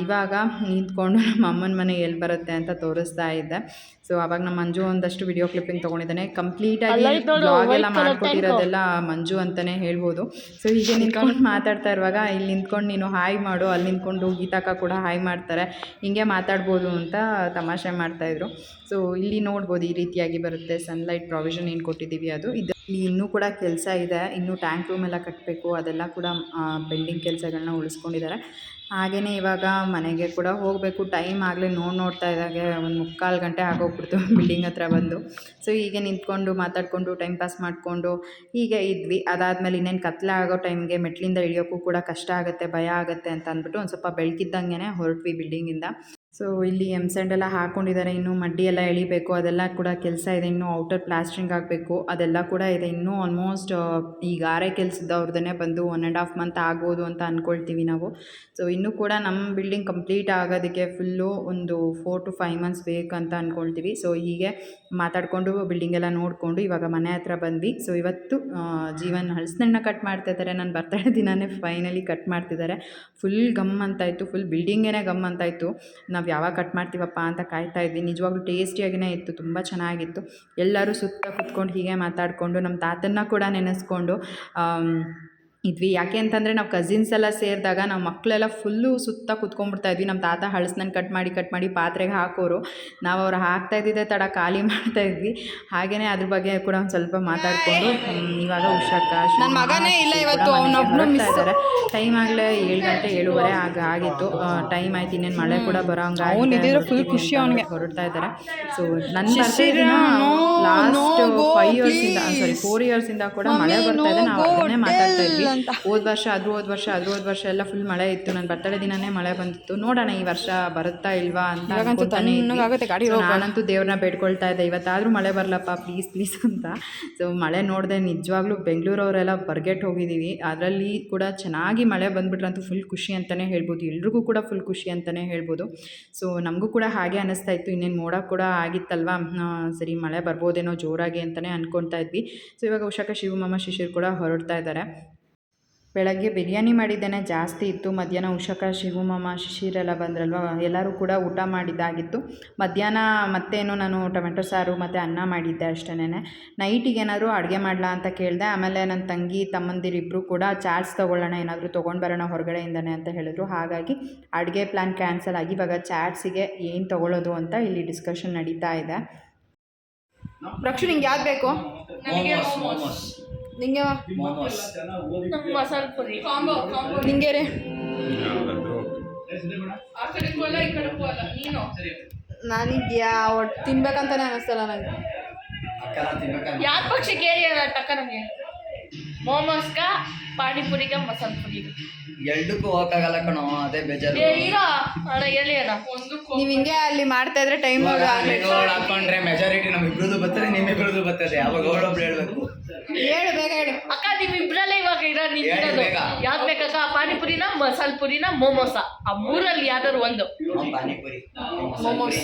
ಇವಾಗ ನಿಂತ್ಕೊಂಡು ನಮ್ಮ ಅಮ್ಮನ ಮನೆ ಎಲ್ಲಿ ಬರುತ್ತೆ ಅಂತ ತೋರಿಸ್ತಾ ಇದ್ದೆ. ಸೊ ಅವಾಗ ನಮ್ಮ ಮಂಜು ಒಂದಷ್ಟು ವಿಡಿಯೋ ಕ್ಲಿಪ್ಪಿಂಗ್ ತೊಗೊಂಡಿದ್ದಾನೆ. ಕಂಪ್ಲೀಟಾಗಿ ಬ್ಲಾಗ್ ಎಲ್ಲ ಮಾಡ್ಕೊಟ್ಟಿರೋದೆಲ್ಲ ಮಂಜು ಅಂತಲೇ ಹೇಳ್ಬೋದು. ಸೊ ಹೀಗೆ ನಿಂತ್ಕೊಂಡು ಮಾತಾಡ್ತಾ ಇರುವಾಗ ಇಲ್ಲಿ ನಿಂತ್ಕೊಂಡು ನೀನು ಹಾಯ್ ಮಾಡು ಅಲ್ಲಿ ನಿಂತ್ಕೊಂಡು ಗೀತಾಕ ಕೂಡ ಹಾಯ್ ಮಾಡ್ತಾರೆ. ಹಿಂಗೆ ಮಾತಾಡ್ಬೋದು ಅಂತ ತಮಾಷೆ ಮಾಡ್ತಾಯಿದ್ರು ಸೊ ಇಲ್ಲಿ ನೋಡ್ಬೋದು ಈ ರೀತಿಯಾಗಿ ಬರುತ್ತೆ. ಸನ್ಲೈಟ್ ಪ್ರಾವಿಷನ್ ಏನು ಕೊಟ್ಟಿದ್ದೀವಿ ಅದು. ಇದು ಇಲ್ಲಿ ಇನ್ನೂ ಕೂಡ ಕೆಲಸ ಇದೆ. ಇನ್ನೂ ಟ್ಯಾಂಕ್ ರೂಮ್ ಎಲ್ಲ ಕಟ್ಟಬೇಕು ಅದೆಲ್ಲ ಕೂಡ ಬೆಂಡಿಂಗ್ ಕೆಲಸಗಳನ್ನ ಉಳಿಸ್ಕೊಂಡಿದ್ದಾರೆ. ಹಾಗೆಯೇ ಇವಾಗ ಮನೆಗೆ ಕೂಡ ಹೋಗಬೇಕು. ಟೈಮ್ ಆಗಲೇ ನೋಡಿ ನೋಡ್ತಾ ಇದ್ದಾಗೆ. ಒಂದು ಮುಕ್ಕಾಲು ಗಂಟೆ ಆಗೋಗ್ಬಿಡ್ತು *laughs* ಬಿಲ್ಡಿಂಗ್ ಹತ್ರ ಬಂದು. ಸೊ ಹೀಗೆ ನಿಂತ್ಕೊಂಡು ಮಾತಾಡಿಕೊಂಡು ಟೈಮ್ ಪಾಸ್ ಮಾಡಿಕೊಂಡು ಹೀಗೆ ಇದ್ವಿ. ಅದಾದಮೇಲೆ ಇನ್ನೇನು ಕತ್ಲೆ ಆಗೋ ಟೈಮ್ಗೆ ಮೆಟ್ಲಿಂದ ಇಳಿಯೋಕ್ಕೂ ಕೂಡ ಕಷ್ಟ ಆಗುತ್ತೆ, ಭಯ ಆಗುತ್ತೆ ಅಂತ ಅಂದ್ಬಿಟ್ಟು ಒಂದು ಸ್ವಲ್ಪ ಬೆಳಕಿದ್ದಂಗೆ ಹೊರಟ್ವಿ ಬಿಲ್ಡಿಂಗಿಂದ. ಸೊ ಇಲ್ಲಿ ಎಂ ಎಲ್ಲ ಹಾಕ್ಕೊಂಡಿದ್ದಾರೆ ಇನ್ನೂ ಮಡ್ಡಿ ಎಲ್ಲ ಎಳಿಬೇಕು. ಅದೆಲ್ಲ ಕೂಡ ಕೆಲಸ ಇದೆ. ಇನ್ನೂ ಔಟರ್ ಪ್ಲಾಸ್ಟ್ರಿಂಗ್ ಆಗಬೇಕು. ಅದೆಲ್ಲ ಕೂಡ ಇದೆ. ಇನ್ನೂ ಆಲ್ಮೋಸ್ಟ್ ಈ ಗಾರೆ ಕೆಲಸದವ್ರದ್ದೇ ಬಂದು ಒನ್ ಆ್ಯಂಡ್ ಹಾಫ್ ಮಂತ್ ಆಗ್ಬೋದು ಅಂತ ಅಂದ್ಕೊಳ್ತೀವಿ ನಾವು. ಸೊ ಇನ್ನೂ ಕೂಡ ನಮ್ಮ ಬಿಲ್ಡಿಂಗ್ ಕಂಪ್ಲೀಟ್ ಆಗೋದಕ್ಕೆ ಫುಲ್ಲು ಒಂದು ಫೋರ್ ಟು ಫೈವ್ ಮಂತ್ಸ್ ಬೇಕಂತ ಅಂದ್ಕೊಳ್ತೀವಿ ಸೊ ಹೀಗೆ ಮಾತಾಡಿಕೊಂಡು ಬಿಲ್ಡಿಂಗ್ ಎಲ್ಲ ನೋಡಿಕೊಂಡು ಇವಾಗ ಮನೆ ಹತ್ರ ಬಂದ್ವಿ. ಸೊ ಇವತ್ತು ಜೀವನ ಹಲಸಿನಣ್ಣ ಕಟ್ ಮಾಡ್ತಾ ಇದ್ದಾರೆ. ನನ್ನ ಬರ್ತಡೇ ದಿನವೇ ಫೈನಲಿ ಕಟ್ ಮಾಡ್ತಿದ್ದಾರೆ. ಫುಲ್ ಗಮ್ ಅಂತಾಯಿತು ಫುಲ್ ಬಿಲ್ಡಿಂಗೇನೆ ಗಮ್ ಅಂತಾಯಿತು ನಾವು ಯಾವಾಗ ಕಟ್ ಮಾಡ್ತೀವಪ್ಪ ಅಂತ ಕಾಯ್ತಾ ಇದ್ವಿ. ನಿಜವಾಗ್ಲೂ ಟೇಸ್ಟಿಯಾಗಿಯೇ ಇತ್ತು, ತುಂಬ ಚೆನ್ನಾಗಿತ್ತು. ಎಲ್ಲರೂ ಸುತ್ತ ಕುತ್ಕೊಂಡು ಹೀಗೆ ಮಾತಾಡಿಕೊಂಡು ನಮ್ಮ ತಾತನ್ನ ಕೂಡ ನೆನೆಸ್ಕೊಂಡು ಇದ್ವಿ. ಯಾಕೆ ಅಂತಂದರೆ ನಾವು ಕಸಿನ್ಸ್ ಎಲ್ಲ ಸೇರಿದಾಗ ನಾವು ಮಕ್ಕಳೆಲ್ಲ ಫುಲ್ಲು ಸುತ್ತ ಕುತ್ಕೊಂಡ್ಬಿಡ್ತಾ ಇದ್ವಿ. ನಮ್ಮ ತಾತ ಹಳಸನ್ನ ಕಟ್ ಮಾಡಿ ಕಟ್ ಮಾಡಿ ಪಾತ್ರೆಗೆ ಹಾಕೋರು. ನಾವು ಅವ್ರು ಹಾಕ್ತಾ ಇದ್ದಿದ್ದೆ ತಡ ಖಾಲಿ ಮಾಡ್ತಾ ಇದ್ವಿ. ಹಾಗೆಯೇ ಅದ್ರ ಬಗ್ಗೆ ಕೂಡ ಒಂದು ಸ್ವಲ್ಪ ಮಾತಾಡ್ಕೊಂಡು ಇವಾಗ ಹುಷಾಕ ನನ್ನ ಮಗನೇ ಇಲ್ಲ ಇವತ್ತು, ಅವನೊಬ್ಬರು ಮಿಸ್ ಇದ್ದಾರೆ. ಟೈಮ್ ಆಗಲೇ ಏಳು ಗಂಟೆ ಏಳುವರೆ ಆಗ ಆಗಿತ್ತು. ಟೈಮ್ ಆಯ್ತು ಇನ್ನೇನು ಮಳೆ ಕೂಡ ಬರೋ ಹಂಗೆ full ಖುಷಿ ಅವನಿಗೆ. ಹೊರಡ್ತಾ ಇದ್ದಾರೆ. ಸೊ ನನ್ನ ಲಾಸ್ಟ್ ಫೈವ್ ಇಯರ್ಸ್ ಇಂದ please. ಸಾರಿ ಫೋರ್ ಇಯರ್ಸ್ ಇಂದ ಕೂಡ ಮಳೆ ಬರ್ತಾ ಇದೆ. ನಾವು ಅದನ್ನೇ ಮಾತಾಡ್ತಾ ಇದ್ವಿ. ಅಂತ. ಹೋದ ವರ್ಷ ಅದು ಹೋದ ವರ್ಷ ಅದು ಹೋದ ವರ್ಷ ಎಲ್ಲ ಫುಲ್ ಮಳೆ ಇತ್ತು. ನನ್ನ ಬರ್ತಡೇ ದಿನನೇ ಮಳೆ ಬಂದಿತ್ತು. ನೋಡೋಣ ಈ ವರ್ಷ ಬರುತ್ತಾ ಇಲ್ವಾ ಅಂತ ಅನ್ಕೊತಾನೆ ಇದ್ವಿ. So, ನಾನಂತೂ ದೇವ್ರನ್ನ ಬೇಡ್ಕೊಳ್ತಾ ಇದ್ದೆ. ಇವತ್ತಾದರೂ ಮಳೆ ಬರಲಪ್ಪ ಪ್ಲೀಸ್ ಪ್ಲೀಸ್ ಅಂತ. ಸೊ ಮಳೆ ನೋಡಿದೆ ನಿಜವಾಗ್ಲೂ ಬೆಂಗಳೂರವರೆಲ್ಲ ಬರ್ಗೆಟ್ ಹೋಗಿದ್ದೀವಿ. ಅದರಲ್ಲಿ ಕೂಡ ಚೆನ್ನಾಗಿ ಮಳೆ ಬಂದ್ಬಿಟ್ರಂತೂ ಫುಲ್ ಖುಷಿ ಅಂತಲೇ ಹೇಳ್ಬೋದು. ಎಲ್ರಿಗೂ ಕೂಡ ಫುಲ್ ಖುಷಿ ಅಂತಲೇ ಹೇಳ್ಬೋದು. ಸೊ ನಮಗೂ ಕೂಡ ಹಾಗೆ ಅನ್ನಿಸ್ತಾ ಇತ್ತು. ಇನ್ನೇನು ಮೋಡ ಕೂಡ ಆಗಿತ್ತಲ್ವಾ? ಆ, ಸರಿ ಮಳೆ ಬರ್ಬೋದೇನೋ ಜೋರಾಗಿ ಅಂತಲೇ ಅಂದ್ಕೊಳ್ತಾ ಇದ್ವಿ. ಸೊ ಇವಾಗ ಉಷಾಕ ಶಿವಮಮ್ಮ ಶಿಶಿರ್ ಕೂಡ ಹೊರಡ್ತಾ ಇದ್ದಾರೆ. ಬೆಳಗ್ಗೆ ಬಿರಿಯಾನಿ ಮಾಡಿದ್ದೇನೆ ಜಾಸ್ತಿ ಇತ್ತು. ಮಧ್ಯಾಹ್ನ ಉಷಕ ಶಿವಮಮ್ಮ ಶಿಶಿರೆಲ್ಲ ಬಂದ್ರಲ್ವ? ಎಲ್ಲರೂ ಕೂಡ ಊಟ ಮಾಡಿದ್ದಾಗಿತ್ತು. ಮಧ್ಯಾಹ್ನ ಮತ್ತೇನು ನಾನು ಟೊಮೆಟೊ ಸಾರು ಮತ್ತು ಅನ್ನ ಮಾಡಿದ್ದೆ ಅಷ್ಟೇ ನೈಟಿಗೆ ಏನಾದರೂ ಅಡುಗೆ ಮಾಡಲಾ ಅಂತ ಕೇಳಿದೆ ಆಮೇಲೆ ನನ್ನ ತಂಗಿ ತಮ್ಮಂದಿರಿಬ್ಬರು ಕೂಡ ಚಾಟ್ಸ್ ತೊಗೊಳ್ಳೋಣ ಏನಾದರೂ ತೊಗೊಂಡು ಬರೋಣ ಹೊರಗಡೆಯಿಂದನೇ ಅಂತ ಹೇಳಿದ್ರು. ಹಾಗಾಗಿ ಅಡುಗೆ ಪ್ಲ್ಯಾನ್ ಕ್ಯಾನ್ಸಲ್ ಆಗಿ ಇವಾಗ ಚಾಟ್ಸಿಗೆ ಏನು ತೊಗೊಳ್ಳೋದು ಅಂತ ಇಲ್ಲಿ ಡಿಸ್ಕಷನ್ ನಡೀತಾ ಇದೆ. ರಕ್ಷು ನಿಂಗೆ ಯಾವ್ದು ಬೇಕು? ನನಗೆ ನಿಂಗೆ ಮಸಾಲೆ ಪುರಿ. Combo combo. ನಿಂಗೆ ರೀ. ನನಗೆ ತಿನ್ಬೇಕಂತಾನೆ ಅನಿಸ್ತಲ್ಲ ನನಗೆ ಯಾವ ಯಾರ ಪಕ್ಷಕ್ಕೆ ಹೇಳಿ ಟಕ್ಕ ನಮಗೆ? ಮೋಮೋಸ್ಗ ಪಾನಿಪುರಿಗ ಮಸಾಲ ಪುರಿ ಎರಡಕ್ಕೂ ಹೋಗಕ್ಕಾಗಲ್ಲ ಕಣೋ ಅದೇ ಬೇಜಾರು. ಏ ಇರೋ ಅಣ್ಣ ಹೇಳಿ ಅಣ್ಣ? ಒಂದು ನೀವು ಹಿಂಗೆ ಅಲ್ಲಿ ಮಾಡ್ತಾ ಇದ್ರೆ ಟೈಮ್ ಇವಾಗ ಹಾಕೊಂಡ್ರೆ ಮೆಜಾರಿಟಿ ನಮ್ಮಿಬ್ರದ್ದು ಬರ್ತದೆ ನಿಮ್ಮಿಬ್ರದ್ದು ಬರ್ತದೆ. ಅವಾಗ ಅವಳೊಬ್ಳು ಹೇಳ್ಬೇಕು. ಹೇಳು ಬೇಗ ಹೇಳು. ಅಕ್ಕ ನಿಮ್ ಇಬ್ರಲ್ಲೇ ಇವಾಗ ಇರೋ ನಿಂತಿರೋದು ಇರೋದು. ಬೇಗ. ಯಾವ್ದು ಬೇಕಕ್ಕ? ಪಾನಿಪುರಿನ ಮಸಾಲ ಪುರಿನ ಮೋಮೋಸ. ಆ ಮೂರಲ್ಲಿ ಯಾವ್ದಾದ್ರು ಒಂದು. ಅವ್ನ್ ಪಾನಿಪುರಿ. ಮೊಮೋಸ್.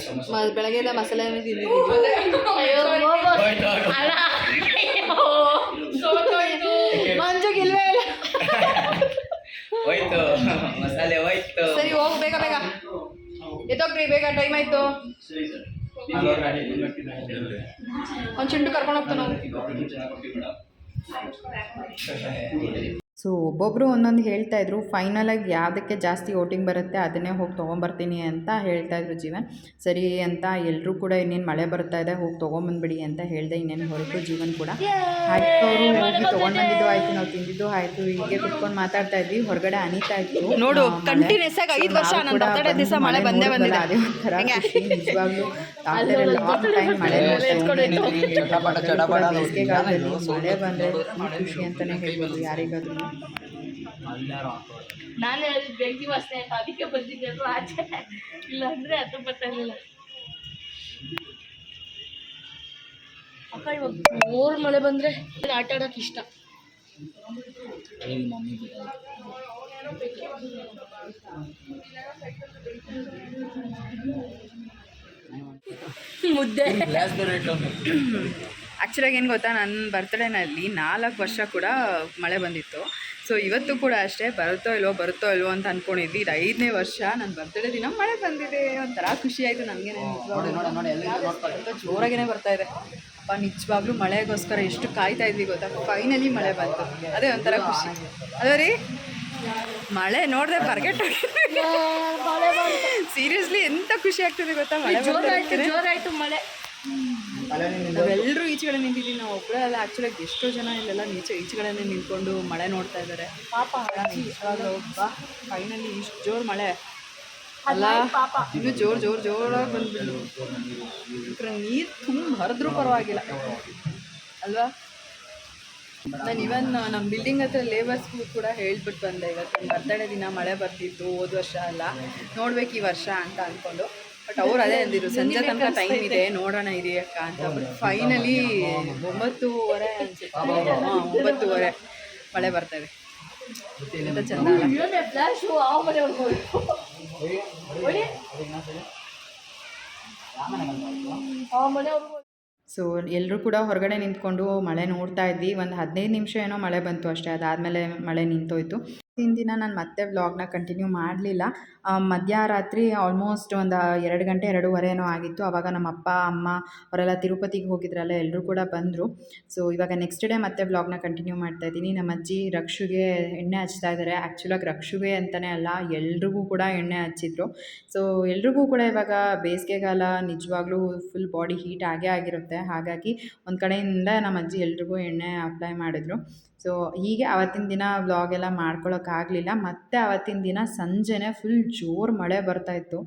ಬೆಳಗ್ಗೆದ ಮಸಾಲೆ ಅಯ್ಯೋ ಮೋಮೋಸ್. ಹೋಯ್ತು, ಹೋಯ್ತು. ಅಣ್ಣ ಅಯ್ಯೋ. ಸೋತೋಯ್ತು ಮಂಜುಗೆ ಇಲ್ವೇ ಇಲ್ಲ ಹೋಯ್ತು. *laughs* ಮಸಾಲೆ ಹೋಯ್ತು. ಸರಿ, ಹೋಗು, ಬೇಗ ಬೇಗ. ಎದ್ದೋಗ್ರಿ, ಬೇಗ ಟೈಮ್ ಆಯ್ತು. ಒಂದು ಚಿಂಟು ಕರ್ಕೊಂಡು ಹೋಗ್ತಾನೆ ಸೊ ಒಬ್ಬೊಬ್ಬರು ಒಂದೊಂದು ಹೇಳ್ತಾ ಇದ್ರು. ಫೈನಲಾಗಿ ಯಾವುದಕ್ಕೆ ಜಾಸ್ತಿ ವೋಟಿಂಗ್ ಬರುತ್ತೆ ಅದನ್ನೇ ಹೋಗಿ ತೊಗೊಂಬರ್ತೀನಿ ಅಂತ ಹೇಳ್ತಾ ಇದ್ರು ಜೀವನ್. ಸರಿ ಅಂತ ಎಲ್ಲರೂ ಕೂಡ ಇನ್ನೇನು ಮಳೆ ಬರ್ತಾ ಇದೆ ಹೋಗಿ ತೊಗೊಂಬಂದ್ಬಿಡಿ ಅಂತ ಹೇಳಿದೆ ಇನ್ನೇನು ಹೊರಟು ಜೀವನ್ ಕೂಡ. ಆಯ್ತು ಅವರು ಹೋಗಿ ತೊಗೊಂಡ್ಬಂದಿದ್ದು ಆಯ್ತು ನಾವು ತಿಂದಿದ್ದು ಆಯಿತು ಹೀಗೆ ಕುತ್ಕೊಂಡು ಮಾತಾಡ್ತಾ ಇದ್ವಿ. ಹೊರಗಡೆ ಅನಿತಾ ಇತ್ತು *laughs* ನೋಡು, ಕಂಟಿನ್ಯೂಸ್. ಆಗಿ ಐದ್ ವರ್ಷ ದಿವಸ ಮಳೆ ಬಂದು ಬಂದೇ ಬಂದಿದೆ. ಅದೇ ಒಂಥರ ಖುಷಿ ನಿಜವಾಗ್ಲೂ. a long time ಮಳೆ ಬೇಸಿಗೆಗಾಲದಲ್ಲಿ ಮಳೆ ಬಂದರೆ ಖುಷಿ ಅಂತಲೇ ಹೇಳ್ಬೋದು ಯಾರಿಗಾದ್ರೂ. ನಾನೇ ಅಲ್ಲಿ ಬೆಂಕಿ ವಾಸನೆ ಆಯ್ತು. ಅದಕ್ಕೆ ಬಂದಿದ್ದೆ ಅದು ಆಚೆ. ಇಲ್ಲ ಅಂದ್ರೆ ಅದು ಬರ್ತಾ ಇರಲಿಲ್ಲ. ಅಕ್ಕ ಇವಾಗ ಮೂರು ಮಳೆ ಬಂದ್ರೆ ಆಟ ಆಡೋಕೆ ಇಷ್ಟ. ಮುದ್ದೆ. ಆ್ಯಕ್ಚುಲಾಗಿ ಏನು ಗೊತ್ತಾ? ನನ್ನ ಬರ್ತ್ಡೇನಲ್ಲಿ ನಾಲ್ಕು ವರ್ಷ ಕೂಡ ಮಳೆ ಬಂದಿತ್ತು. ಸೊ ಇವತ್ತು ಕೂಡ ಅಷ್ಟೇ ಬರುತ್ತೋ ಇಲ್ವೋ ಬರುತ್ತೋ ಇಲ್ವೋ ಅಂತ ಅಂದ್ಕೊಂಡಿದ್ವಿ ಇದು ಐದನೇ ವರ್ಷ ನನ್ನ ಬರ್ತ್ಡೇ ದಿನ ಮಳೆ ಬಂದಿದೆ ಒಂಥರ ಖುಷಿ ಆಯಿತು ನನಗೆ. ಜೋರಾಗೇ ಬರ್ತಾ ಇದೆ. ಅಪ್ಪ ನಿಜವಾಗ್ಲೂ ಮಳೆಗೋಸ್ಕರ ಎಷ್ಟು ಕಾಯ್ತಾ ಇದ್ವಿ ಗೊತ್ತಾ? ಫೈನಲಿ ಮಳೆ ಬಂತು. ಅದೇ ಒಂಥರ ಖುಷಿ. ಅದೇ ರೀ? ಮಳೆ ನೋಡಿದೆ ಬರ್ಗೆಟ್ ಸೀರಿಯಸ್ಲಿ ಎಂತ ಖುಷಿ ಆಗ್ತದೆ ಗೊತ್ತಾ? ಮಳೆ ಜೋರಾಯ್ತು ಮಳೆ. ನಾವೆಲ್ಲರೂ ಈಚೆಗಡೆ ನಿಂತಿದ್ದೀವಿ ನಾವು ಒಬ್ಬರೇ ಅಲ್ಲ ಆ್ಯಕ್ಚುಲಾಗಿ ಎಷ್ಟೋ ಜನ ಇಲ್ಲೆಲ್ಲ ನೀಚೆ ಈಚೆಗಡೆನೇ ನಿಂತ್ಕೊಂಡು ಮಳೆ ನೋಡ್ತಾ ಇದ್ದಾರೆ ಪಾಪ ಫೈನಲಿ ಇಷ್ಟು ಜೋರು ಮಳೆ. ಅಲ್ಲ, ಇನ್ನು ಜೋರು ಜೋರು, ಜೋರಾಗಿ ಬಂದ್ಬಿಟ್ಟು ನೀರು ತುಂಬ ಹರಿದ್ರೂ ಪರವಾಗಿಲ್ಲ. ಅಲ್ವಾ? ನಾನು ಇವನ್ ನಮ್ಮ ಬಿಲ್ಡಿಂಗ್ ಹತ್ರ ಲೇಬರ್ಸ್ಗೂ ಕೂಡ ಹೇಳ್ಬಿಟ್ಟು ಬಂದೆ. ಇವತ್ತು ಬರ್ತಡೇ ದಿನ ಮಳೆ ಬರ್ತಿತ್ತು, ಹೋದ ವರ್ಷ ಅಲ್ಲ. ನೋಡ್ಬೇಕು ಈ ವರ್ಷ ಅಂತ ಅಂದ್ಕೊಂಡು ಬಟ್ ಅವ್ರು ಅದೇ ಅಂದಿದ್ರು ಸಂಜೆ ತನಕ ಟೈಮ್ ಇದೆ ನೋಡೋಣ ಇರಿ ಅಕ್ಕ ಅಂತ ಬಟ್ ಫೈನಲಿ ಒಂಬತ್ತೂವರೆ ಅನ್ಸುತ್ತೆ. ಹಾಂ ಒಂಬತ್ತೂವರೆ. ಮಳೆ ಬರ್ತವೆ ಎಂತ ಚಂದ ಹೋಯ್ತು ಆ ಮನೆವರೆಗೂ ಸೊ ಎಲ್ಲರೂ ಕೂಡ ಹೊರಗಡೆ ನಿಂತ್ಕೊಂಡು ಮಳೆ ನೋಡ್ತಾ ಇದ್ವಿ. ಒಂದು ಹದಿನೈದು ನಿಮಿಷ ಏನೋ ಮಳೆ ಬಂತು ಅಷ್ಟೇ. ಅದಾದಮೇಲೆ ಮಳೆ ನಿಂತೋಯ್ತು. ಹಿಂದಿನ ದಿನ ನಾನು ಮತ್ತೆ ವ್ಲಾಗ್ನ ಕಂಟಿನ್ಯೂ ಮಾಡಲಿಲ್ಲ. ಮಧ್ಯರಾತ್ರಿ ಆಲ್ಮೋಸ್ಟ್ ಒಂದು ಎರಡು ಗಂಟೆ, ಎರಡೂವರೆ ಏನೋ ಆಗಿತ್ತು. ಆವಾಗ ನಮ್ಮ ಅಪ್ಪ, ಅಮ್ಮ ಅವರೆಲ್ಲ ತಿರುಪತಿಗೆ ಹೋಗಿದ್ರಲ್ಲ ಎಲ್ಲರೂ ಕೂಡ ಬಂದರು. ಸೊ ಇವಾಗ ನೆಕ್ಸ್ಟ್ ಡೇ ಮತ್ತೆ ವ್ಲಾಗ್ನ ಕಂಟಿನ್ಯೂ ಮಾಡ್ತಾ ಇದ್ದೀನಿ. ನಮ್ಮ ಅಜ್ಜಿ ರಕ್ಷುಗೆ ಎಣ್ಣೆ ಹಚ್ತಾ ಇದ್ದಾರೆ ಆ್ಯಕ್ಚುಲಾಗಿ ರಕ್ಷುಗೆ ಅಂತಲೇ ಅಲ್ಲ, ಎಲ್ರಿಗೂ ಕೂಡ ಎಣ್ಣೆ ಹಚ್ಚಿದ್ರು. ಸೊ ಎಲ್ರಿಗೂ ಕೂಡ ಇವಾಗ ಬೇಸಿಗೆಗಾಲ ನಿಜವಾಗ್ಲೂ ಫುಲ್ ಬಾಡಿ ಹೀಟ್ ಆಗೇ ಆಗಿರುತ್ತೆ. ಹಾಗಾಗಿ ಒಂದು ಕಡೆಯಿಂದ ನಮ್ಮ ಅಜ್ಜಿ ಎಲ್ರಿಗೂ ಎಣ್ಣೆ ಅಪ್ಲೈ ಮಾಡಿದ್ರು. ಸೊ ಹೀಗೆ ಅವತ್ತಿನ ದಿನ ವ್ಲಾಗ್ ಎಲ್ಲ ಮಾಡ್ಕೊಳ್ಳೋಕ್ಕಾಗಲಿಲ್ಲ ಮತ್ತು ಅವತ್ತಿನ ದಿನ ಸಂಜೆನೇ ಫುಲ್ ಜೋರು ಮಳೆ ಬರ್ತಾಯಿತ್ತು